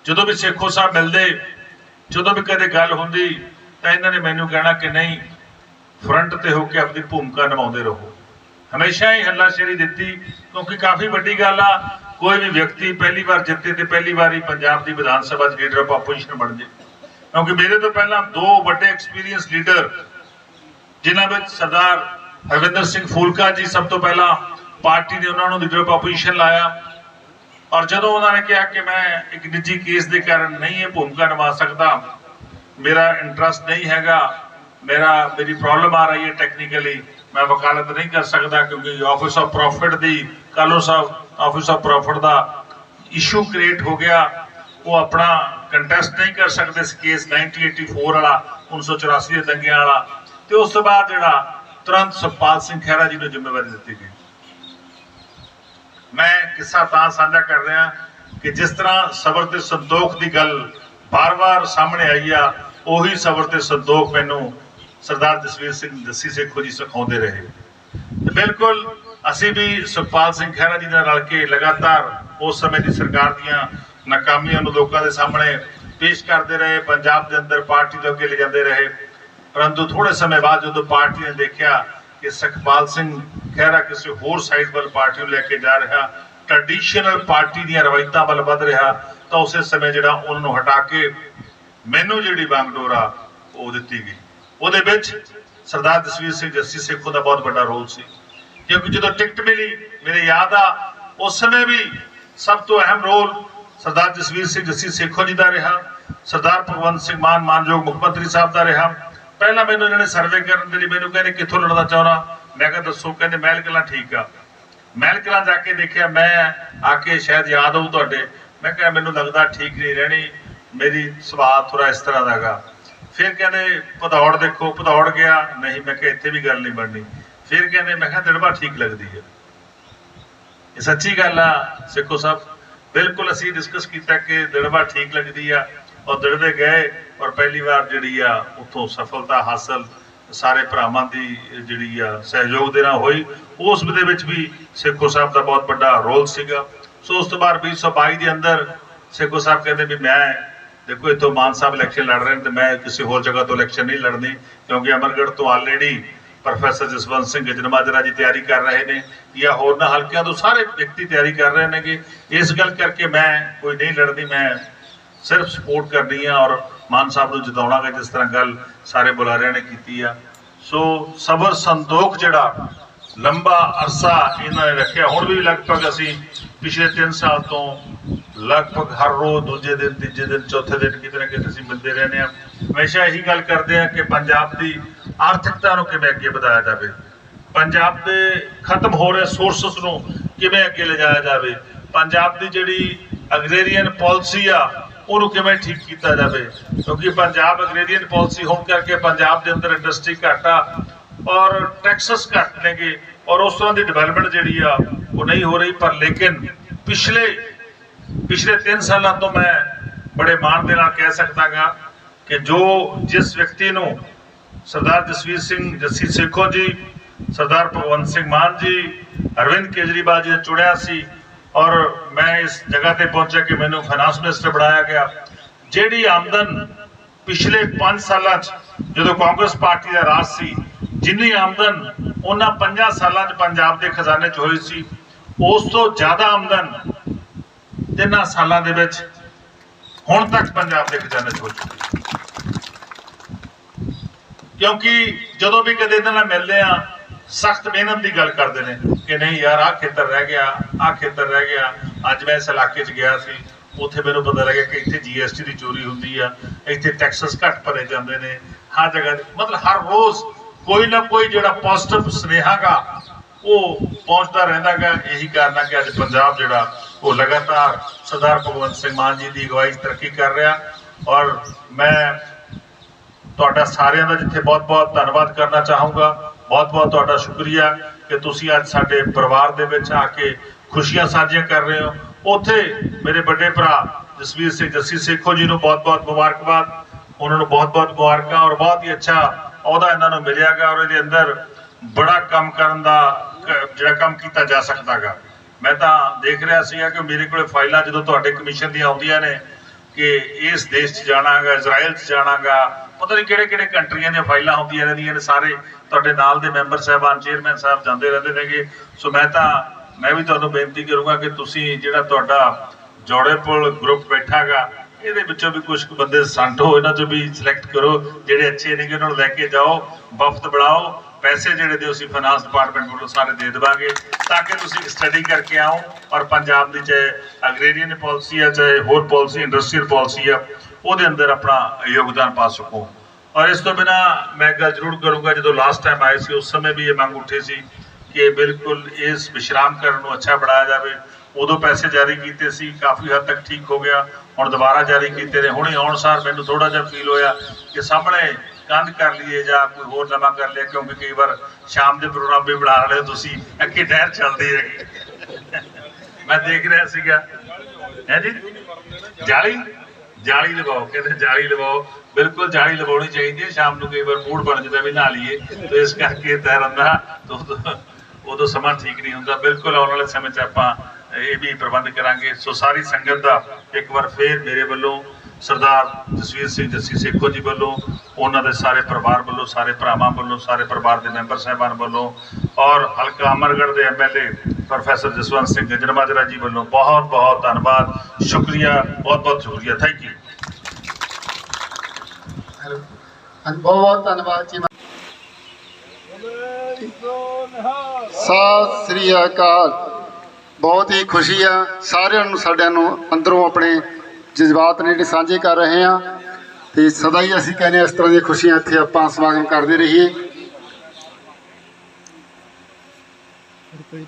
ਜਦੋਂ ਵੀ ਸੇਖੋ ਸਾਹਿਬ ਮਿਲਦੇ, ਜਦੋਂ ਵੀ ਕਦੇ ਗੱਲ ਹੁੰਦੀ, ਤਾਂ ਇਹਨਾਂ ਨੇ ਮੈਨੂੰ ਕਹਿਣਾ ਕਿ ਨਹੀਂ, ਫਰੰਟ ਤੇ ਹੋ ਕੇ ਆਪਣੀ ਭੂਮਿਕਾ ਨਿਭਾਉਂਦੇ ਰਹੋ। ਹਮੇਸ਼ਾ ਹੀ ਹੱਲਾਸ਼ੇਰੀ ਦਿੱਤੀ, ਕਿਉਂਕਿ ਕਾਫੀ ਵੱਡੀ ਗੱਲ ਆ, ਕੋਈ ਵੀ ਵਿਅਕਤੀ ਪਹਿਲੀ ਵਾਰ ਜਿੱਤੇ ਤੇ ਪਹਿਲੀ ਵਾਰ ਹੀ ਪੰਜਾਬ ਦੀ ਵਿਧਾਨ ਸਭਾ ਚ ਲੀਡਰ ਆਫ ਆਪੋਜੀਸ਼ਨ ਬਣ ਜੇ। ਕਿਉਂਕਿ ਮੇਰੇ ਤੋਂ ਪਹਿਲਾਂ ਦੋ ਵੱਡੇ ਐਕਸਪੀਰੀਅੰਸ ਲੀਡਰ ਜਿਨ੍ਹਾਂ ਵਿੱਚ ਸਰਦਾਰ ਹਰਵਿੰਦਰ ਸਿੰਘ ਫੂਲਕਾ ਜੀ ਸਭ ਤੋਂ ਪਹਿਲਾਂ ਪਾਰਟੀ ਨੇ ਉਹਨਾਂ ਨੂੰ ਲੀਡਰ ਆਫ ਆਪੋਜੀਸ਼ਨ ਲਾਇਆ ਔਰ ਜਦੋਂ ਉਹਨਾਂ ਨੇ ਕਿਹਾ ਕਿ ਮੈਂ ਇੱਕ ਨਿੱਜੀ ਕੇਸ ਦੇ ਕਾਰਨ ਨਹੀਂ ਇਹ ਭੂਮਿਕਾ ਨਿਭਾ ਸਕਦਾ, ਮੇਰਾ ਇੰਟਰਸਟ ਨਹੀਂ ਹੈਗਾ, ਮੇਰਾ, ਮੇਰੀ ਪ੍ਰੋਬਲਮ ਆ ਰਹੀ ਹੈ ਟੈਕਨੀਕਲੀ ਮੈਂ ਵਕਾਲਤ ਨਹੀਂ ਕਰ ਸਕਦਾ ਕਿਉਂਕਿ ਆਫਿਸ ਆਫ ਪ੍ਰੋਫਿਟ ਦੀ ਕਾਲੋ ਸਾਹਿਬ ਆਫਿਸ ਆਫ ਪ੍ਰੋਫਿਟ ਦਾ ਇਸ਼ੂ ਕ੍ਰੀਏਟ ਹੋ ਗਿਆ, ਉਹ ਆਪਣਾ ਕੰਟੈਸਟ ਨਹੀਂ ਕਰ ਸਕਦੇ ਇਸ ਕੇਸ 1984 ਵਾਲਾ 1984 ਦੇ ਦੰਗਿਆਂ ਵਾਲਾ, ਤੇ ਉਸ ਤੋਂ ਬਾਅਦ ਜਿਹੜਾ ਤੁਰੰਤ ਸੁਖਪਾਲ ਸਿੰਘ ਖਹਿਰਾ ਜੀ ਨੂੰ ਜ਼ਿੰਮੇਵਾਰੀ ਦਿੱਤੀ ਗਈ। ਮੈਂ ਕਿੱਸਾ ਤਾਂ ਸਾਂਝਾ ਕਰ ਰਿਹਾ ਕਿ ਜਿਸ ਤਰ੍ਹਾਂ ਸਬਰ ਤੇ ਸੰਤੋਖ ਦੀ ਗੱਲ ਬਾਰ-ਬਾਰ ਸਾਹਮਣੇ ਆਈ ਆ, ਉਹੀ ਸਬਰ ਤੇ ਸੰਤੋਖ ਮੈਨੂੰ ਸਰਦਾਰ ਜਸਵੀਰ ਸਿੰਘ ਦੱਸੀ ਸੇਖੋ ਜੀ ਸਿਖਾਉਂਦੇ ਰਹੇ। ਤੇ ਬਿਲਕੁਲ ਅਸੀਂ ਵੀ ਸੁਖਪਾਲ ਸਿੰਘ ਖਹਿਰਾ ਜੀ ਨਾਲ ਰਲ ਕੇ ਲਗਾਤਾਰ ਉਸ ਸਮੇਂ ਦੀ ਸਰਕਾਰ ਦੀਆਂ ਨਾਕਾਮੀਆਂ ਨੂੰ ਲੋਕਾਂ ਦੇ ਸਾਹਮਣੇ ਪੇਸ਼ ਕਰਦੇ ਰਹੇ, ਪੰਜਾਬ ਦੇ ਅੰਦਰ ਪਾਰਟੀ ਦੇ ਅੱਗੇ ਲੈ ਜਾਂਦੇ ਰਹੇ। ਪਰੰਤੂ ਥੋੜੇ ਸਮੇਂ ਬਾਅਦ ਜਦੋਂ ਪਾਰਟੀ ਨੇ ਦੇਖਿਆ ਕਿ ਸੁਖਪਾਲ ਸਿੰਘ ਖਹਿਰਾ ਕਿਸੇ ਹੋਰ ਸਾਈਡ ਵੱਲ ਪਾਰਟੀ ਨੂੰ ਲੈ ਕੇ ਜਾ ਰਿਹਾ ਟ੍ਰੈਡੀਸ਼ਨਲ ਪਾਰਟੀ ਦੀਆਂ ਰਵਾਇਤਾਂ ਵੱਲ ਵੱਧ ਰਿਹਾ, ਤਾਂ ਉਸੇ ਸਮੇਂ ਜਿਹੜਾ ਉਹਨਾਂ ਨੂੰ ਹਟਾ ਕੇ ਮੈਨੂੰ ਜਿਹੜੀ ਬਾਗਡੋਰਾ ਉਹ ਦਿੱਤੀ ਗਈ। ਉਹਦੇ ਵਿੱਚ ਸਰਦਾਰ ਜਸਵੀਰ ਸਿੰਘ, ਜੱਸੀ ਸੇਖੋ ਦਾ ਬਹੁਤ ਵੱਡਾ ਰੋਲ ਸੀ। ਕਿਉਂਕਿ ਜਦੋਂ ਟਿਕਟ ਮਿਲੀ, ਮੇਰੇ ਯਾਦ ਆ, ਉਸ ਸਮੇਂ ਵੀ ਸਭ ਤੋਂ ਅਹਿਮ ਰੋਲ ਸਰਦਾਰ ਜਸਵੀਰ ਸਿੰਘ, ਜੱਸੀ ਸੇਖੋ ਜੀ ਦਾ ਰਿਹਾ, ਸਰਦਾਰ ਭਗਵੰਤ ਸਿੰਘ ਮਾਨ, ਮਾਨਯੋਗ ਮੁੱਖ ਮੰਤਰੀ ਸਾਹਿਬ ਦਾ ਰਿਹਾ। ਪਹਿਲਾਂ ਮੈਨੂੰ ਇਹਨਾਂ ਨੇ ਸਰਵੇ ਕਰਨ ਦੇ ਲਈ ਮੈਨੂੰ ਕਹਿੰਦੇ ਕਿੱਥੋਂ ਲੜਨਾ ਚਾਹੁੰਦਾ। ਮੈਂ ਕਿਹਾ ਦੱਸੋ, ਕਹਿੰਦੇ ਮਹਿਲ ਕਲਾਂ ਠੀਕ ਆ। ਮਹਿਲ ਕਲਾਂ ਜਾ ਕੇ ਦੇਖਿਆ, ਮੈਂ ਆ ਕੇ ਸ਼ਾਇਦ ਯਾਦ ਹੋਊ ਤੁਹਾਡੇ। ਮੈਂ ਕਿਹਾ ਮੈਨੂੰ ਲੱਗਦਾ ਠੀਕ ਨਹੀਂ ਰਹਿਣੀ, ਮੇਰੀ ਸੁਭਾਅ ਥੋੜਾ ਇਸ ਤਰ੍ਹਾਂ ਦਾਗਾ ਫਿਰ ਕਹਿੰਦੇ ਭਦੌੜ ਦੇਖੋ, ਭਦੌੜ ਗਿਆ, ਨਹੀਂ, ਮੈਂ ਕਿਹਾ ਇੱਥੇ ਵੀ ਗੱਲ ਨਹੀਂ ਬਣਨੀ। ਫਿਰ ਕਹਿੰਦੇ, ਮੈਂ ਕਿਹਾ ਦਿੜਬਾ ਠੀਕ ਲੱਗਦੀ ਹੈ। ਇਹ ਸੱਚੀ ਗੱਲ ਆ, ਸਿੱਖੋ ਸਾਹਿਬ ਬਿਲਕੁਲ ਅਸੀਂ ਡਿਸਕਸ ਕੀਤਾ ਕਿ ਦਿੜਬਾ ਠੀਕ ਲੱਗਦੀ ਆ ਔਰ ਦਿੜਬੇ ਗਏ ਔਰ ਪਹਿਲੀ ਵਾਰ ਜਿਹੜੀ ਆ, ਉੱਥੋਂ ਸਫਲਤਾ ਹਾਸਲ ਸਾਰੇ ਭਰਾਵਾਂ ਦੀ ਜਿਹੜੀ ਆ ਸਹਿਯੋਗ ਦੇ ਨਾਲ ਹੋਈ। ਉਸ ਦੇ ਵਿੱਚ ਵੀ ਸਿੱਖੋ ਸਾਹਿਬ ਦਾ ਬਹੁਤ ਵੱਡਾ ਰੋਲ ਸੀਗਾ। ਸੋ ਉਸ ਤੋਂ ਬਾਅਦ 2022 ਦੇ ਅੰਦਰ ਸਿੱਖੋ ਸਾਹਿਬ ਕਹਿੰਦੇ ਵੀ ਮੈਂ, ਦੇਖੋ ਇਥੋਂ ਮਾਨ ਸਾਹਿਬ ਇਲੈਕਸ਼ਨ ਲੜ ਰਹੇ ਨੇ ਤੇ ਮੈਂ ਕਿਸੇ ਹੋਰ ਜਗ੍ਹਾ ਤੋਂ ਇਲੈਕਸ਼ਨ ਨਹੀਂ ਲੜਨੀ, ਕਿਉਂਕਿ ਅਮਰਗੜ੍ਹ ਤੋਂ ਆਲਰੇਡੀ ਪ੍ਰੋਫੈਸਰ ਜਸਵੰਤ ਸਿੰਘ ਗਜਨਮਾਜਰਾ ਜੀ ਤਿਆਰੀ ਕਰ ਰਹੇ ਨੇ ਜਾਂ ਹੋਰਨਾਂ ਹਲਕਿਆਂ ਤੋਂ ਸਾਰੇ ਵਿਅਕਤੀ ਤਿਆਰੀ ਕਰ ਰਹੇ ਨੇ ਕਿ ਇਸ ਗੱਲ ਕਰਕੇ ਮੈਂ ਕੋਈ ਨਹੀਂ ਲੜਦੀ ਮੈਂ ਸਿਰਫ ਸਪੋਰਟ ਕਰਨੀ ਆ ਔਰ ਮਾਨ ਸਾਹਿਬ ਨੂੰ ਜਿਤਾਉਣਾ ਗਾ, ਜਿਸ ਤਰ੍ਹਾਂ ਗੱਲ ਸਾਰੇ ਬੁਲਾਰਿਆਂ ਨੇ ਕੀਤੀ ਆ। ਸੋ ਸਬਰ ਸੰਦੋਖ ਜਿਹੜਾ ਲੰਬਾ ਅਰਸਾ ਇਹਨਾਂ ਨੇ ਰੱਖਿਆ। ਹੁਣ ਵੀ ਲਗਭਗ ਅਸੀਂ ਪਿਛਲੇ 3 ਸਾਲ ਤੋਂ ਲਗਭਗ ਹਰ ਰੋਜ਼ ਦੂਜੇ ਦਿਨ, ਤੀਜੇ ਦਿਨ, ਚੌਥੇ ਦਿਨ ਕਿਤੇ ਨਾ ਕਿਤੇ ਅਸੀਂ ਮਿਲਦੇ ਰਹਿੰਦੇ ਆ ਹਮੇਸ਼ਾ ਇਹੀ ਗੱਲ ਕਰਦੇ ਆ ਕਿ ਪੰਜਾਬ ਦੀ ਆਰਥਿਕਤਾ ਨੂੰ ਕਿਵੇਂ ਅੱਗੇ ਵਧਾਇਆ ਜਾਵੇ। ਪੰਜਾਬ ਦੇ ਖਤਮ ਹੋ ਰਹੇ ਸੋਰਸਸ ਨੂੰ ਕਿਵੇਂ ਅੱਗੇ ਲਿਜਾਇਆ ਜਾਵੇ। ਪੰਜਾਬ ਦੀ ਜਿਹੜੀ ਅਗਰੇਰੀਅਨ ਪਾਲਿਸੀ ਆ ਉਹਨੂੰ ਕਿਵੇਂ ਠੀਕ ਕੀਤਾ ਜਾਵੇ? ਕਿਉਂਕਿ ਪੰਜਾਬ ਅਗਰੇਰੀਅਨ ਪਾਲਿਸੀ ਹੋਣ ਕਰਕੇ ਪੰਜਾਬ ਦੇ ਅੰਦਰ ਇੰਡਸਟਰੀ ਘੱਟ ਆ ਔਰ ਟੈਕਸਸ ਘੱਟ ਨੇਗੇ ਔਰ ਉਸ ਤਰ੍ਹਾਂ ਦੀ ਡਿਵੈਲਪਮੈਂਟ ਜਿਹੜੀ ਆ, ਉਹ ਨਹੀਂ ਹੋ ਰਹੀ। ਪਰ ਲੇਕਿਨ ਪਿਛਲੇ ਪਿਛਲੇ 3 ਸਾਲਾਂ ਤੋਂ ਮੈਂ ਬੜੇ ਮਾਣ ਦੇ ਨਾਲ ਕਹਿ ਸਕਦਾਗਾ ਕਿ ਜੋ ਜਿਸ ਵਿਅਕਤੀ ਨੂੰ ਸਰਦਾਰ ਜਸਵੀਰ ਸਿੰਘ, ਜੱਸੀ ਸੇਖੋ ਜੀ, ਸਰਦਾਰ ਭਗਵੰਤ ਸਿੰਘ ਮਾਨ ਜੀ, ਅਰਵਿੰਦ ਕੇਜਰੀਵਾਲ ਜੀ ਨੇ ਚੁਣਿਆ ਸੀ ਔਰ ਮੈਂ ਇਸ ਜਗ੍ਹਾ ਤੇ ਪਹੁੰਚਿਆ ਕਿ ਮੈਨੂੰ ਫਾਈਨਾਂਸ ਮਿਨਿਸਟਰ ਬਣਾਇਆ ਗਿਆ। ਜਿਹੜੀ ਆਮਦਨ ਪਿਛਲੇ 5 ਸਾਲਾਂ 'ਚ ਜਦੋਂ ਕਾਂਗਰਸ ਪਾਰਟੀ ਦਾ ਰਾਜ ਸੀ, ਜਿੰਨੀ ਆਮਦਨ ਉਹਨਾਂ 5 ਸਾਲਾਂ 'ਚ ਪੰਜਾਬ ਦੇ ਖਜ਼ਾਨੇ 'ਚ ਹੋਈ ਸੀ, ਉਸ ਤੋਂ ਜ਼ਿਆਦਾ ਆਮਦਨ ਤਿੰਨਾਂ ਸਾਲਾਂ ਦੇ ਵਿੱਚ ਹੁਣ ਤੱਕ ਪੰਜਾਬ ਦੇ ਖਜ਼ਾਨੇ 'ਚ ਹੋ ਚੁੱਕੀ ਕਿਉਂਕਿ ਜਦੋਂ ਵੀ ਕਦੇ ਇਹਨਾਂ ਨਾਲ ਮਿਲਦੇ ਆ ਸਖਤ ਮਿਹਨਤ ਦੀ ਗੱਲ ਕਰਦੇ ਨੇ ਕਿ ਨਹੀਂ ਯਾਰ, ਆਹ ਖੇਤਰ ਰਹਿ ਗਿਆ, ਆਹ ਖੇਤਰ ਰਹਿ ਗਿਆ। ਅੱਜ ਮੈਂ ਇਸ ਇਲਾਕੇ 'ਚ ਗਿਆ ਸੀ, ਉੱਥੇ ਮੈਨੂੰ ਪਤਾ ਲੱਗਿਆ ਕਿ ਇੱਥੇ ਜੀਐਸਟੀ ਦੀ ਚੋਰੀ ਹੁੰਦੀ ਆ, ਇੱਥੇ ਟੈਕਸਸ ਘੱਟ ਭਰੇ ਜਾਂਦੇ ਨੇ। ਹਰ ਜਗ੍ਹਾ ਮਤਲਬ ਹਰ ਰੋਜ਼ ਕੋਈ ਨਾ ਕੋਈ ਜਿਹੜਾ ਪੋਜ਼ਿਟਿਵ ਸੁਨੇਹਾ ਗਾ, ਉਹ ਪਹੁੰਚਦਾ ਰਹਿੰਦਾ ਗਾ। ਇਹੀ ਕਾਰਨ ਆ ਕਿ ਅੱਜ ਪੰਜਾਬ ਜਿਹੜਾ, ਉਹ ਲਗਾਤਾਰ ਸਰਦਾਰ ਭਗਵੰਤ ਸਿੰਘ ਮਾਨ ਜੀ ਦੀ ਅਗਵਾਈ 'ਚ ਤਰੱਕੀ ਕਰ ਰਿਹਾ। ਔਰ ਮੈਂ ਤੁਹਾਡਾ ਸਾਰਿਆਂ ਦਾ ਜਿੱਥੇ ਬਹੁਤ-ਬਹੁਤ ਧੰਨਵਾਦ ਕਰਨਾ ਚਾਹੂੰਗਾ। ਬਹੁਤ-ਬਹੁਤ ਤੁਹਾਡਾ ਸ਼ੁਕਰੀਆ ਕਿ ਤੁਸੀਂ ਅੱਜ ਸਾਡੇ ਪਰਿਵਾਰ ਦੇ ਵਿੱਚ ਆ ਕੇ ਖੁਸ਼ੀਆਂ ਸਾਂਝੀਆਂ ਕਰ ਰਹੇ ਹੋ। ਉੱਥੇ ਮੇਰੇ ਵੱਡੇ ਭਰਾ ਜਸਵੀਰ ਸਿੰਘ, ਜੱਸੀ ਸੇਖੋ ਜੀ ਨੂੰ ਬਹੁਤ-ਬਹੁਤ ਮੁਬਾਰਕਬਾਦ। ਉਹਨਾਂ ਨੂੰ ਬਹੁਤ-ਬਹੁਤ ਮੁਬਾਰਕਾਂ ਔਰ ਬਹੁਤ ਹੀ ਅੱਛਾ ਅਹੁਦਾ ਇਹਨਾਂ ਨੂੰ ਮਿਲਿਆਗਾ ਔਰ ਇਹਦੇ ਅੰਦਰ ਬੜਾ ਕੰਮ ਕਰਨ ਦਾ, ਜਿਹੜਾ ਕੰਮ ਕੀਤਾ ਜਾ ਸਕਦਾਗਾ। ਮੈਂ ਤਾਂ ਦੇਖ ਰਿਹਾ ਸੀਗਾ ਕਿ ਮੇਰੇ ਕੋਲੇ ਫਾਈਲਾਂ ਜਦੋਂ ਤੁਹਾਡੇ ਕਮਿਸ਼ਨ ਦੀਆਂ ਆਉਂਦੀਆਂ ਨੇ ਕਿ ਇਸ ਦੇਸ਼ 'ਚ ਜਾਣਾਗਾ ਇਜ਼ਰਾਈਲ 'ਚ ਜਾਣਾਗਾ ਪਤਾ ਨਹੀਂ ਕਿਹੜੇ ਕਿਹੜੇ ਕੰਟਰੀਆਂ ਦੀਆਂ ਫਾਈਲਾਂ ਹੁੰਦੀਆਂ ਰਹਿੰਦੀਆਂ ਨੇ, ਸਾਰੇ ਤੁਹਾਡੇ ਨਾਲ ਦੇ ਮੈਂਬਰ ਸਾਹਿਬਾਨ, ਚੇਅਰਮੈਨ ਸਾਹਿਬ ਜਾਂਦੇ ਰਹਿੰਦੇ ਨੇਗੇ। ਸੋ ਮੈਂ ਤਾਂ, ਮੈਂ ਵੀ ਤੁਹਾਨੂੰ ਬੇਨਤੀ ਕਰੂੰਗਾ ਕਿ ਤੁਸੀਂ ਜਿਹੜਾ ਤੁਹਾਡਾ ਜੋੜੇ ਪੁਲ ਗਰੁੱਪ ਬੈਠਾਗਾ, ਇਹਦੇ ਵਿੱਚੋਂ ਵੀ ਕੁਝ ਕੁ ਬੰਦੇ ਸੰਟ ਹੋ, ਇਹਨਾਂ ਚੋਂ ਵੀ ਸਿਲੈਕਟ ਕਰੋ, ਜਿਹੜੇ ਅੱਛੇ ਨੇਗੇ, ਉਹਨਾਂ ਨੂੰ ਲੈ ਕੇ ਜਾਓ, ਵਫਦ ਬਣਾਓ, ਪੈਸੇ ਜਿਹੜੇ ਦੇ ਅਸੀਂ ਫਾਈਨਾਂਸ ਡਿਪਾਰਟਮੈਂਟ ਵੱਲੋਂ ਸਾਰੇ ਦੇ ਦੇਵਾਂਗੇ, ਤਾਂ ਕਿ ਤੁਸੀਂ ਸਟੱਡੀ ਕਰਕੇ ਆਓ, ਔਰ ਪੰਜਾਬ ਦੀ ਚਾਹੇ ਅਗਰੇਰੀਅਨ ਪਾਲਿਸੀ ਆ, ਚਾਹੇ ਹੋਰ ਪਾਲਿਸੀ ਇੰਡਸਟਰੀਅਲ ਪਾਲਿਸੀ ਆ ਉਹਦੇ ਅੰਦਰ ਆਪਣਾ ਯੋਗਦਾਨ ਪਾ ਸਕੋ। ਔਰ ਇਸ ਤੋਂ ਬਿਨਾ ਮੈਂ ਗੱਲ ਜ਼ਰੂਰ ਕਰੂੰਗਾ, ਜਦੋਂ ਲਾਸਟ ਟਾਈਮ ਆਏ ਸੀ, ਉਸ ਸਮੇਂ ਵੀ ਇਹ ਮੰਗ ਉੱਠੀ ਸੀ ਕਿ ਬਿਲਕੁਲ ਇਸ ਵਿਸ਼ਰਾਮ ਕਰਨ ਨੂੰ ਅੱਛਾ ਬਣਾਇਆ ਜਾਵੇ। ਉਦੋਂ ਪੈਸੇ ਜਾਰੀ ਕੀਤੇ ਸੀ, ਕਾਫੀ ਹੱਦ ਤੱਕ ਠੀਕ ਹੋ ਗਿਆ। ਹੁਣ ਦੁਬਾਰਾ ਜਾਰੀ ਕੀਤੇ ਨੇ, ਹੁਣੇ ਆਉਣ ਸਾਰ ਮੈਨੂੰ ਥੋੜਾ ਜਿਹਾ ਫੀਲ ਹੋਇਆ ਕਿ ਸਾਹਮਣੇ ਕੰਧ ਕਰ ਲਈਏ ਜਾਂ ਕੋਈ ਹੋਰ ਨਵਾਂ ਕਰ ਲਿਆ ਕਿਉਂਕਿ ਕਈ ਵਾਰ ਸ਼ਾਮ ਦੇ ਪ੍ਰੋਗਰਾਮ ਵੀ ਬਣਾ ਰਹੇ ਹੋ ਤੁਸੀਂ, ਅੱਗੇ ਡਹਿਰ ਚੱਲਦੀ ਹੈ ਮੈਂ ਦੇਖ ਰਿਹਾ ਸੀਗਾ। ਹੈ ਜੀ? ਜਾਲੀ? ਜਾਲੀ ਲਵਾਓ, ਕਹਿੰਦੇ ਜਾਲੀ ਲਵਾਓ। ਬਿਲਕੁਲ ਜਾਲੀ ਲਵਾਉਣੀ ਚਾਹੀਦੀ ਹੈ, ਸ਼ਾਮ ਨੂੰ ਕਈ ਵਾਰ ਮੂਡ ਬਣ ਜਾਂਦਾ ਵੀ ਨਹਾ ਲਈਏ। ਤੇ ਇਸ ਕਰਕੇ ਤੈਰਨ ਦਾ ਉਦੋਂ ਸਮਾਂ ਠੀਕ ਨਹੀਂ ਹੁੰਦਾ। ਬਿਲਕੁਲ ਆਉਣ ਵਾਲੇ ਸਮੇਂ 'ਚ ਆਪਾਂ ਇਹ ਵੀ ਪ੍ਰਬੰਧ ਕਰਾਂਗੇ। ਸੋ ਸਾਰੀ ਸੰਗਤ ਦਾ ਇੱਕ ਵਾਰ ਫੇਰ ਮੇਰੇ ਵੱਲੋਂ ਸਰਦਾਰ ਜਸਵੀਰ ਸਿੰਘ ਜੱਸੀ ਸੇਖੋ ਜੀ ਵੱਲੋਂ ਉਹਨਾਂ ਦੇ ਸਾਰੇ ਪਰਿਵਾਰ ਵੱਲੋਂ ਸਾਰੇ ਭਰਾਵਾਂ ਵੱਲੋਂ ਸਾਰੇ ਪਰਿਵਾਰ ਦੇ ਮੈਂਬਰ ਸਾਹਿਬਾਨ ਵੱਲੋਂ ਔਰ ਹਲਕਾ ਅਮਰਗੜ੍ਹ ਦੇ ਐਮਐਲਏ ਪ੍ਰੋਫੈਸਰ ਜਸਵੰਤ ਸਿੰਘ ਗਜਰਮਾਜਰਾ ਜੀ ਵੱਲੋਂ ਬਹੁਤ ਬਹੁਤ ਧੰਨਵਾਦ ਸ਼ੁਕਰੀਆ ਬਹੁਤ ਬਹੁਤ ਸ਼ੁਕਰੀਆ। Thank you hello. ਬਹੁਤ ਬਹੁਤ ਧੰਨਵਾਦ ਜੀ। ਸਤਿ ਸ੍ਰੀ ਅਕਾਲ। ਬਹੁਤ ਹੀ ਖੁਸ਼ੀ ਆ ਸਾਰਿਆਂ ਨੂੰ ਸਾਡਿਆਂ ਨੂੰ ਅੰਦਰੋਂ ਆਪਣੇ ਜਜ਼ਬਾਤ ਨੇ ਜਿਹੜੇ ਸਾਂਝੇ ਕਰ ਰਹੇ ਆ ਤੇ ਸਦਾ ਹੀ ਅਸੀਂ ਕਹਿੰਦੇ ਹਾਂ ਇਸ ਤਰ੍ਹਾਂ ਦੀਆਂ ਖੁਸ਼ੀਆਂ ਇੱਥੇ ਆਪਾਂ ਸਮਾਗਮ ਕਰਦੇ ਰਹੀਏ।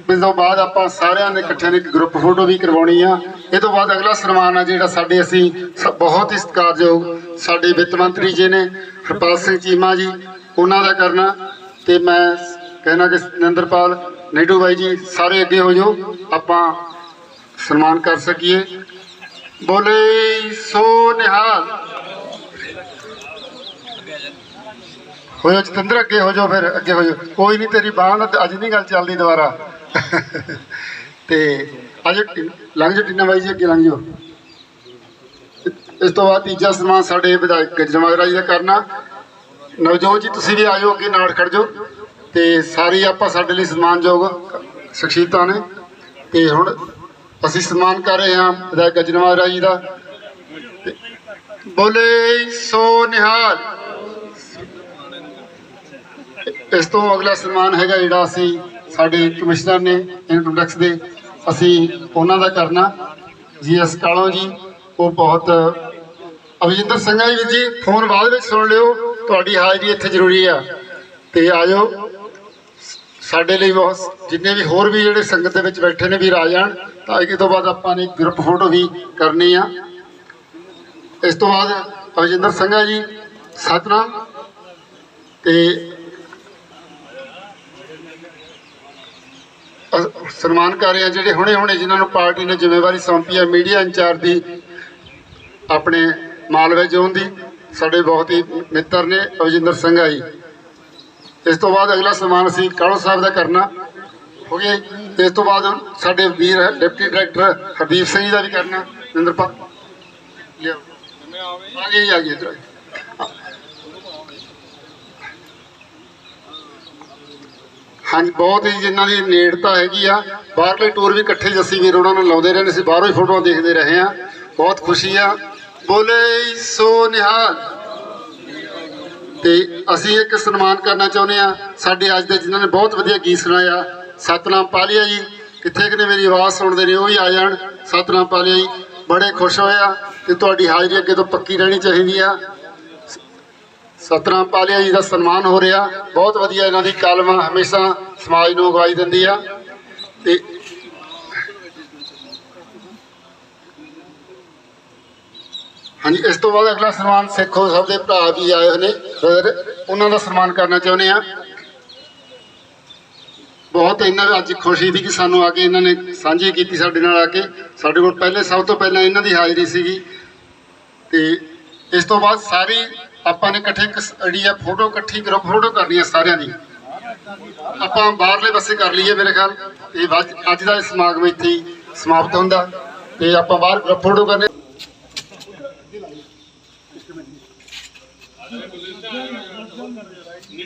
ਇਸ ਤੋਂ ਬਾਅਦ ਆਪਾਂ ਸਾਰਿਆਂ ਨੇ ਇਕੱਠੇ ਨੇ ਇੱਕ ਗਰੁੱਪ ਫੋਟੋ ਵੀ ਕਰਵਾਉਣੀ ਆ। ਇਹ ਤੋਂ ਬਾਅਦ ਅਗਲਾ ਸਨਮਾਨ ਆ ਜਿਹੜਾ ਸਾਡੇ ਅਸੀਂ ਸ- ਬਹੁਤ ਹੀ ਸਤਿਕਾਰਯੋਗ ਸਾਡੇ ਵਿੱਤ ਮੰਤਰੀ ਜੀ ਨੇ, ਹਰਪਾਲ ਸਿੰਘ ਚੀਮਾ ਜੀ, ਉਹਨਾਂ ਦਾ ਕਰਨਾ। ਤੇ ਮੈਂ ਕਹਿਣਾ ਕਿ ਨਰਿੰਦਰਪਾਲ ਨੇਡੂ ਬਾਈ ਜੀ, ਸਾਰੇ ਅੱਗੇ ਹੋ ਜਾਓ। ਆਪਾਂ ਸਨਮਾਨ ਕਰ ਸਕੀਏ। ਬੋਲੇ ਸੋ ਨਿਹਾਲ। ਹੋ ਹੋਇਓ ਜਤਿੰਦਰ ਅੱਗੇ ਹੋ ਜਾਓ ਫਿਰ, ਅੱਗੇ ਹੋ ਜਾਓ। ਕੋਈ ਨਹੀਂ, ਤੇਰੀ ਬਾਹ ਨਾਲ ਅੱਜ ਨਹੀਂ ਗੱਲ ਚੱਲਦੀ ਦੁਬਾਰਾ। ਤੇ ਅੱਜ ਲੰਘ ਜਾਓ, ਟੀਨਾ ਬਾਈ ਜੀ, ਅੱਗੇ ਲੰਘ ਜਾਓ। ਇਸ ਤੋਂ ਬਾਅਦ ਤੀਜਾ ਸਨਮਾਨ ਸਾਡੇ ਵਿਧਾਇਕ ਗਜਰਮਾਜਰਾ ਜੀ ਦਾ ਕਰਨਾ। ਨਵਜੋਤ ਜੀ, ਤੁਸੀਂ ਵੀ ਆਇਓ, ਅੱਗੇ ਨਾਲ ਖੜ ਜਾਓ। ਤੇ ਸਾਰੀ ਆਪਾਂ ਸਾਡੇ ਲਈ ਸਨਮਾਨਯੋਗ ਸ਼ਖਸੀਅਤਾਂ ਨੇ। ਤੇ ਹੁਣ ਅਸੀਂ ਸਨਮਾਨ ਕਰ ਰਹੇ ਹਾਂ ਵਿਧਾਇਕ ਗਜਨਵਾਲ ਰਾਜ ਜੀ ਦਾ। ਬੋਲੇ ਸੋ ਨਿਹਾਲ। ਇਸ ਤੋਂ ਅਗਲਾ ਸਨਮਾਨ ਹੈਗਾ ਜਿਹੜਾ ਅਸੀਂ ਸਾਡੇ ਕਮਿਸ਼ਨਰ ਨੇ ਇਨਕਮ ਟੈਕਸ ਦੇ ਅਸੀਂ ਉਹਨਾਂ ਦਾ ਕਰਨਾ। ਜੀ ਐਸ ਕਾਲੋਂ ਜੀ, ਉਹ ਬਹੁਤ ਅਭਿਜਿੰਦਰ ਸਿੰਘਾ ਜੀ ਵੀਰ ਜੀ ਫੋਨ ਬਾਅਦ ਵਿੱਚ ਸੁਣ ਲਿਓ। ਤੁਹਾਡੀ ਹਾਜ਼ਰੀ ਇੱਥੇ ਜ਼ਰੂਰੀ ਆ। ਤੇ ਆਜੋ ਸਾਡੇ ਲਈ ਬਹੁਤ ਜਿੰਨੇ ਵੀ ਹੋਰ ਵੀ ਜਿਹੜੇ ਸੰਗਤ ਦੇ ਵਿੱਚ ਬੈਠੇ ਨੇ ਵੀ ਆ ਜਾਣ, ਤਾਂ ਇਹ ਤੋਂ ਬਾਅਦ ਆਪਾਂ ਨੇ ਗਰੁੱਪ ਫੋਟੋ ਵੀ ਕਰਨੀ ਆ। ਇਸ ਤੋਂ ਬਾਅਦ ਅਭਿਜਿੰਦਰ ਸਿੰਘਾ ਜੀ, ਸਤਨਾਮ ਤੇ ਅ- ਸਨਮਾਨ ਕਰ ਰਹੇ ਆ ਜਿਹੜੇ ਹੁਣੇ ਹੁਣੇ ਜਿਨ੍ਹਾਂ ਨੂੰ ਪਾਰਟੀ ਨੇ ਜ਼ਿੰਮੇਵਾਰੀ ਸੌਂਪੀ ਹੈ ਮੀਡੀਆ ਇੰਚਾਰਜ ਦੀ, ਆਪਣੇ ਮਾਲਵੇ ਜ਼ੋਨ ਦੀ। ਸਾਡੇ ਬਹੁਤ ਹੀ ਮਿੱਤਰ ਨੇ ਅਵਜਿੰਦਰ ਸਿੰਘਾ ਜੀ। ਇਸ ਤੋਂ ਬਾਅਦ ਅਗਲਾ ਸਨਮਾਨ ਅਸੀਂ ਕਾਲੋ ਸਾਹਿਬ ਦਾ ਕਰਨਾ। ਹੋ ਗਿਆ ਤੇ ਇਸ ਤੋਂ ਬਾਅਦ ਸਾਡੇ ਵੀਰ ਡਿਪਟੀ ਡਾਇਰੈਕਟਰ ਹਰਦੀਪ ਸਿੰਘ ਜੀ ਦਾ ਵੀ ਕਰਨਾ। ਨਿੰਦਰਪਾਲ ਲਿਆਓ। ਆ ਗਏ ਆ ਗਏ ਇੱਧਰ ਹਾਂਜੀ, ਬਹੁਤ ਹੀ ਜਿਨ੍ਹਾਂ ਦੀ ਨੇੜਤਾ ਹੈਗੀ ਆ। ਬਾਹਰਲੇ ਟੂਰ ਵੀ ਇਕੱਠੇ ਜੱਸੀ ਵੀਰ ਉਹਨਾਂ ਨੂੰ ਲਾਉਂਦੇ ਰਹੇ ਨੇ ਅਸੀਂ ਬਾਹਰੋਂ ਹੀ ਫੋਟੋਆਂ ਦੇਖਦੇ ਰਹੇ ਆ। ਬਹੁਤ ਖੁਸ਼ੀ ਆ। ਬੋਲੇ ਸੋ ਨਿਹਾਲ। ਤੇ ਅਸੀਂ ਇੱਕ ਸਨਮਾਨ ਕਰਨਾ ਚਾਹੁੰਦੇ ਆ ਸਾਡੇ ਅੱਜ ਦੇ ਜਿਨ੍ਹਾਂ ਨੇ ਬਹੁਤ ਵਧੀਆ ਗੀਤ ਸੁਣਾਇਆ। ਸਤਨਾਮ ਪਾਲੀਆ ਜੀ, ਕਿੱਥੇ ਕਿਨੇ ਮੇਰੀ ਆਵਾਜ਼ ਸੁਣਦੇ ਨੇ, ਉਹ ਵੀ ਆ ਜਾਣ। ਸਤਨਾਮ ਪਾਲੀਆ ਜੀ, ਬੜੇ ਖੁਸ਼ ਹੋਇਆ ਤੇ ਤੁਹਾਡੀ ਹਾਜ਼ਰੀ ਅੱਗੇ ਤੋਂ ਪੱਕੀ ਰਹਿਣੀ ਚਾਹੀਦੀ ਆ। ਸਤਨਾਮ ਪਾਲੀਆ ਜੀ ਦਾ ਸਨਮਾਨ ਹੋ ਰਿਹਾ। ਬਹੁਤ ਵਧੀਆ ਇਹਨਾਂ ਦੀ ਕਲਮ ਹਮੇਸ਼ਾ ਸਮਾਜ ਨੂੰ ਅਗਵਾਈ ਦਿੰਦੀ ਆ। ਤੇ ਹਾਂਜੀ ਇਸ ਤੋਂ ਬਾਅਦ ਅਗਲਾ ਸਨਮਾਨ ਸਿੱਖੋ ਸਭ ਦੇ ਭਰਾ ਵੀ ਆਏ ਹੋਏ ਨੇ brother, ਉਹਨਾਂ ਦਾ ਸਨਮਾਨ ਕਰਨਾ ਚਾਹੁੰਦੇ ਆ ਬਹੁਤ ਇਹਨਾਂ ਨੂੰ ਅੱਜ ਖੁਸ਼ੀ ਦੀ ਕਿ ਸਾਨੂੰ ਆ ਕੇ ਇਹਨਾਂ ਨੇ ਸਾਂਝੀ ਕੀਤੀ ਸਾਡੇ ਨਾਲ ਆ ਕੇ। ਸਾਡੇ ਕੋਲ ਪਹਿਲੇ ਸਭ ਤੋਂ ਪਹਿਲਾਂ ਇਹਨਾਂ ਦੀ ਹਾਜ਼ਰੀ ਸੀਗੀ। ਤੇ ਇਸ ਤੋਂ ਬਾਅਦ ਸਾਰੀ ਆਪਾਂ ਨੇ ਇਕੱਠੇ ਇੱਕ ਜਿਹੜੀ ਆ ਫੋਟੋ ਇਕੱਠੀ ਗਰੁੱਪ ਫੋਟੋ ਕਰਨੀ ਆ ਸਾਰਿਆਂ ਦੀ। ਆਪਾਂ ਬਾਹਰਲੇ ਪਾਸੇ ਕਰ ਲਈਏ ਮੇਰੇ ਖਿਆਲ। ਇਹ ਅੱਜ ਦਾ ਇਹ ਸਮਾਗਮ ਇੱਥੇ ਹੀ ਸਮਾਪਤ ਹੁੰਦਾ। ਤੇ ਆਪਾਂ ਬਾਹਰ ਗਰੁੱਪ ਫੋਟੋ ਕਰਨੇ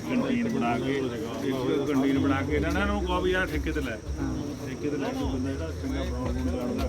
ਕੰਟੀਨ ਬਣਾ ਕੇ, ਇੱਕ ਕੰਟੀਨ ਬਣਾ ਕੇ ਇਹਨਾਂ ਨੂੰ ਕਹੋ ਵੀ ਯਾਰ ਠੇਕੇ ਤੇ ਲੈ। ਠੇਕੇ ਤੇ ਲੈ ਕੇ ਬੰਦਾ ਜਿਹੜਾ ਚੰਗਾ ਬਣਾਉਣ ਨੂੰ ਜਾਣਦਾ